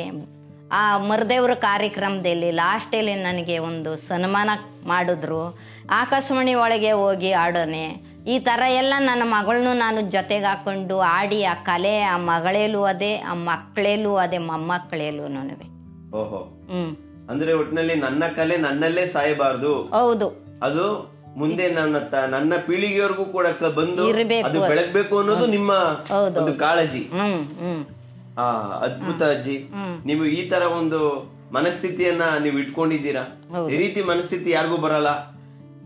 ಆ ಮರದೇವ್ರ ಕಾರ್ಯಕ್ರಮದಲ್ಲಿ ಲಾಸ್ಟಲ್ಲಿ ನನಗೆ ಒಂದು ಸನ್ಮಾನ ಮಾಡಿದ್ರು. ಆಕಾಶವಾಣಿ ಒಳಗೆ ಹೋಗಿ ಆಡೋನೆ. ಈ ಥರ ಎಲ್ಲ ನನ್ನ ಮಗಳನ್ನೂ ನಾನು ಜೊತೆಗೆ ಹಾಕೊಂಡು ಆಡಿ ಆ ಕಲೆ ಆ ಮಗಳೇಲೂ ಅದೇ ಆ ಮಕ್ಕಳೇಲೂ ಅದೇ ಮೊಮ್ಮಕ್ಕಳೇಲೂ ನನಗೆ ಓಹೋ. ಹ್ಮ್. ಅಂದ್ರೆ ಒಟ್ಟಿನಲ್ಲಿ ನನ್ನ ಕಲೆ ನನ್ನಲ್ಲೇ ಸಾಯಬಾರದು? ಹೌದು. ಅದು ಮುಂದೆ ನನ್ನ ತ- ನನ್ನ ಪೀಳಿಗೆಯವರೆಗೂ ಕೂಡ ಕ- ಬಂದು ಇರ್ಬೇಕು ಅದು ಬೆಳಗ್ಬೇಕು ಅನ್ನೋದು ನಿಮ್ಮ ಹೌದು. ಒಂದು ಕಾಳಜಿ. ಹ್ಮ್ ಆ ಅದ್ಭುತ ಅಜ್ಜಿ. ನೀವು ಈ ತರ ಒಂದು ಮನಸ್ಥಿತಿಯನ್ನ ನೀವು ಇಟ್ಕೊಂಡಿದ್ದೀರಾ? ಈ ರೀತಿ ಮನಸ್ಥಿತಿ ಯಾರಿಗೂ ಬರಲ್ಲ.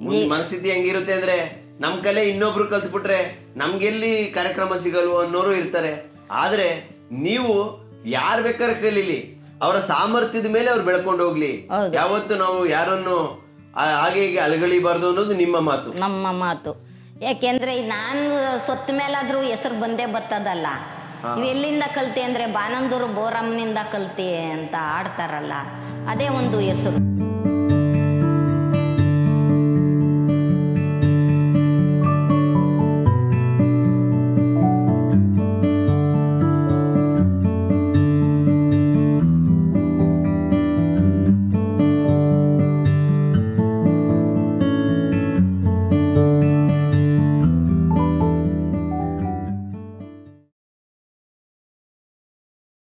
ಮುಂದ್ ಮನಸ್ಥಿತಿ ಹೆಂಗಿರುತ್ತೆ ಅಂದ್ರೆ ನಮ್ ಕಲೆ ಇನ್ನೊಬ್ರು ಕಲ್ತ್ಬಿಟ್ರೆ ನಮ್ಗೆಲ್ಲಿ ಕಾರ್ಯಕ್ರಮ ಸಿಗಲ್ವೋ ಅನ್ನೋರು ಇರ್ತಾರೆ. ಆದ್ರೆ ನೀವು ಯಾರ್ ಬೇಕಾದ್ರೆ ಕಲೀಲಿ ಅವರ ಸಾಮರ್ಥ್ಯದ ಮೇಲೆ ಅವ್ರು ಬೆಳ್ಕೊಂಡು ಹೋಗ್ಲಿ. ಯಾವತ್ತು ನಾವು ಯಾರನ್ನು ಹಾಗೆ ಹೀಗೆ ಅಲಗಳಿಬಾರ್ದು ಅನ್ನೋದು ನಿಮ್ಮ ಮಾತು. ನಮ್ಮ ಮಾತು. ಯಾಕೆಂದ್ರೆ ನಾನು ಸೊತ್ತ ಮೇಲಾದ್ರೂ ಹೆಸರು ಬಂದೇ ಬರ್ತದಲ್ಲ ಎಲ್ಲಿಂದ ಕಲ್ತೆ ಅಂದ್ರೆ ಬಾನಂದೂರು ಬೋರಮ್ಮನಿಂದ ಕಲ್ತಿ ಅಂತ ಆಡ್ತಾರಲ್ಲ ಅದೇ ಒಂದು ಹೆಸರು.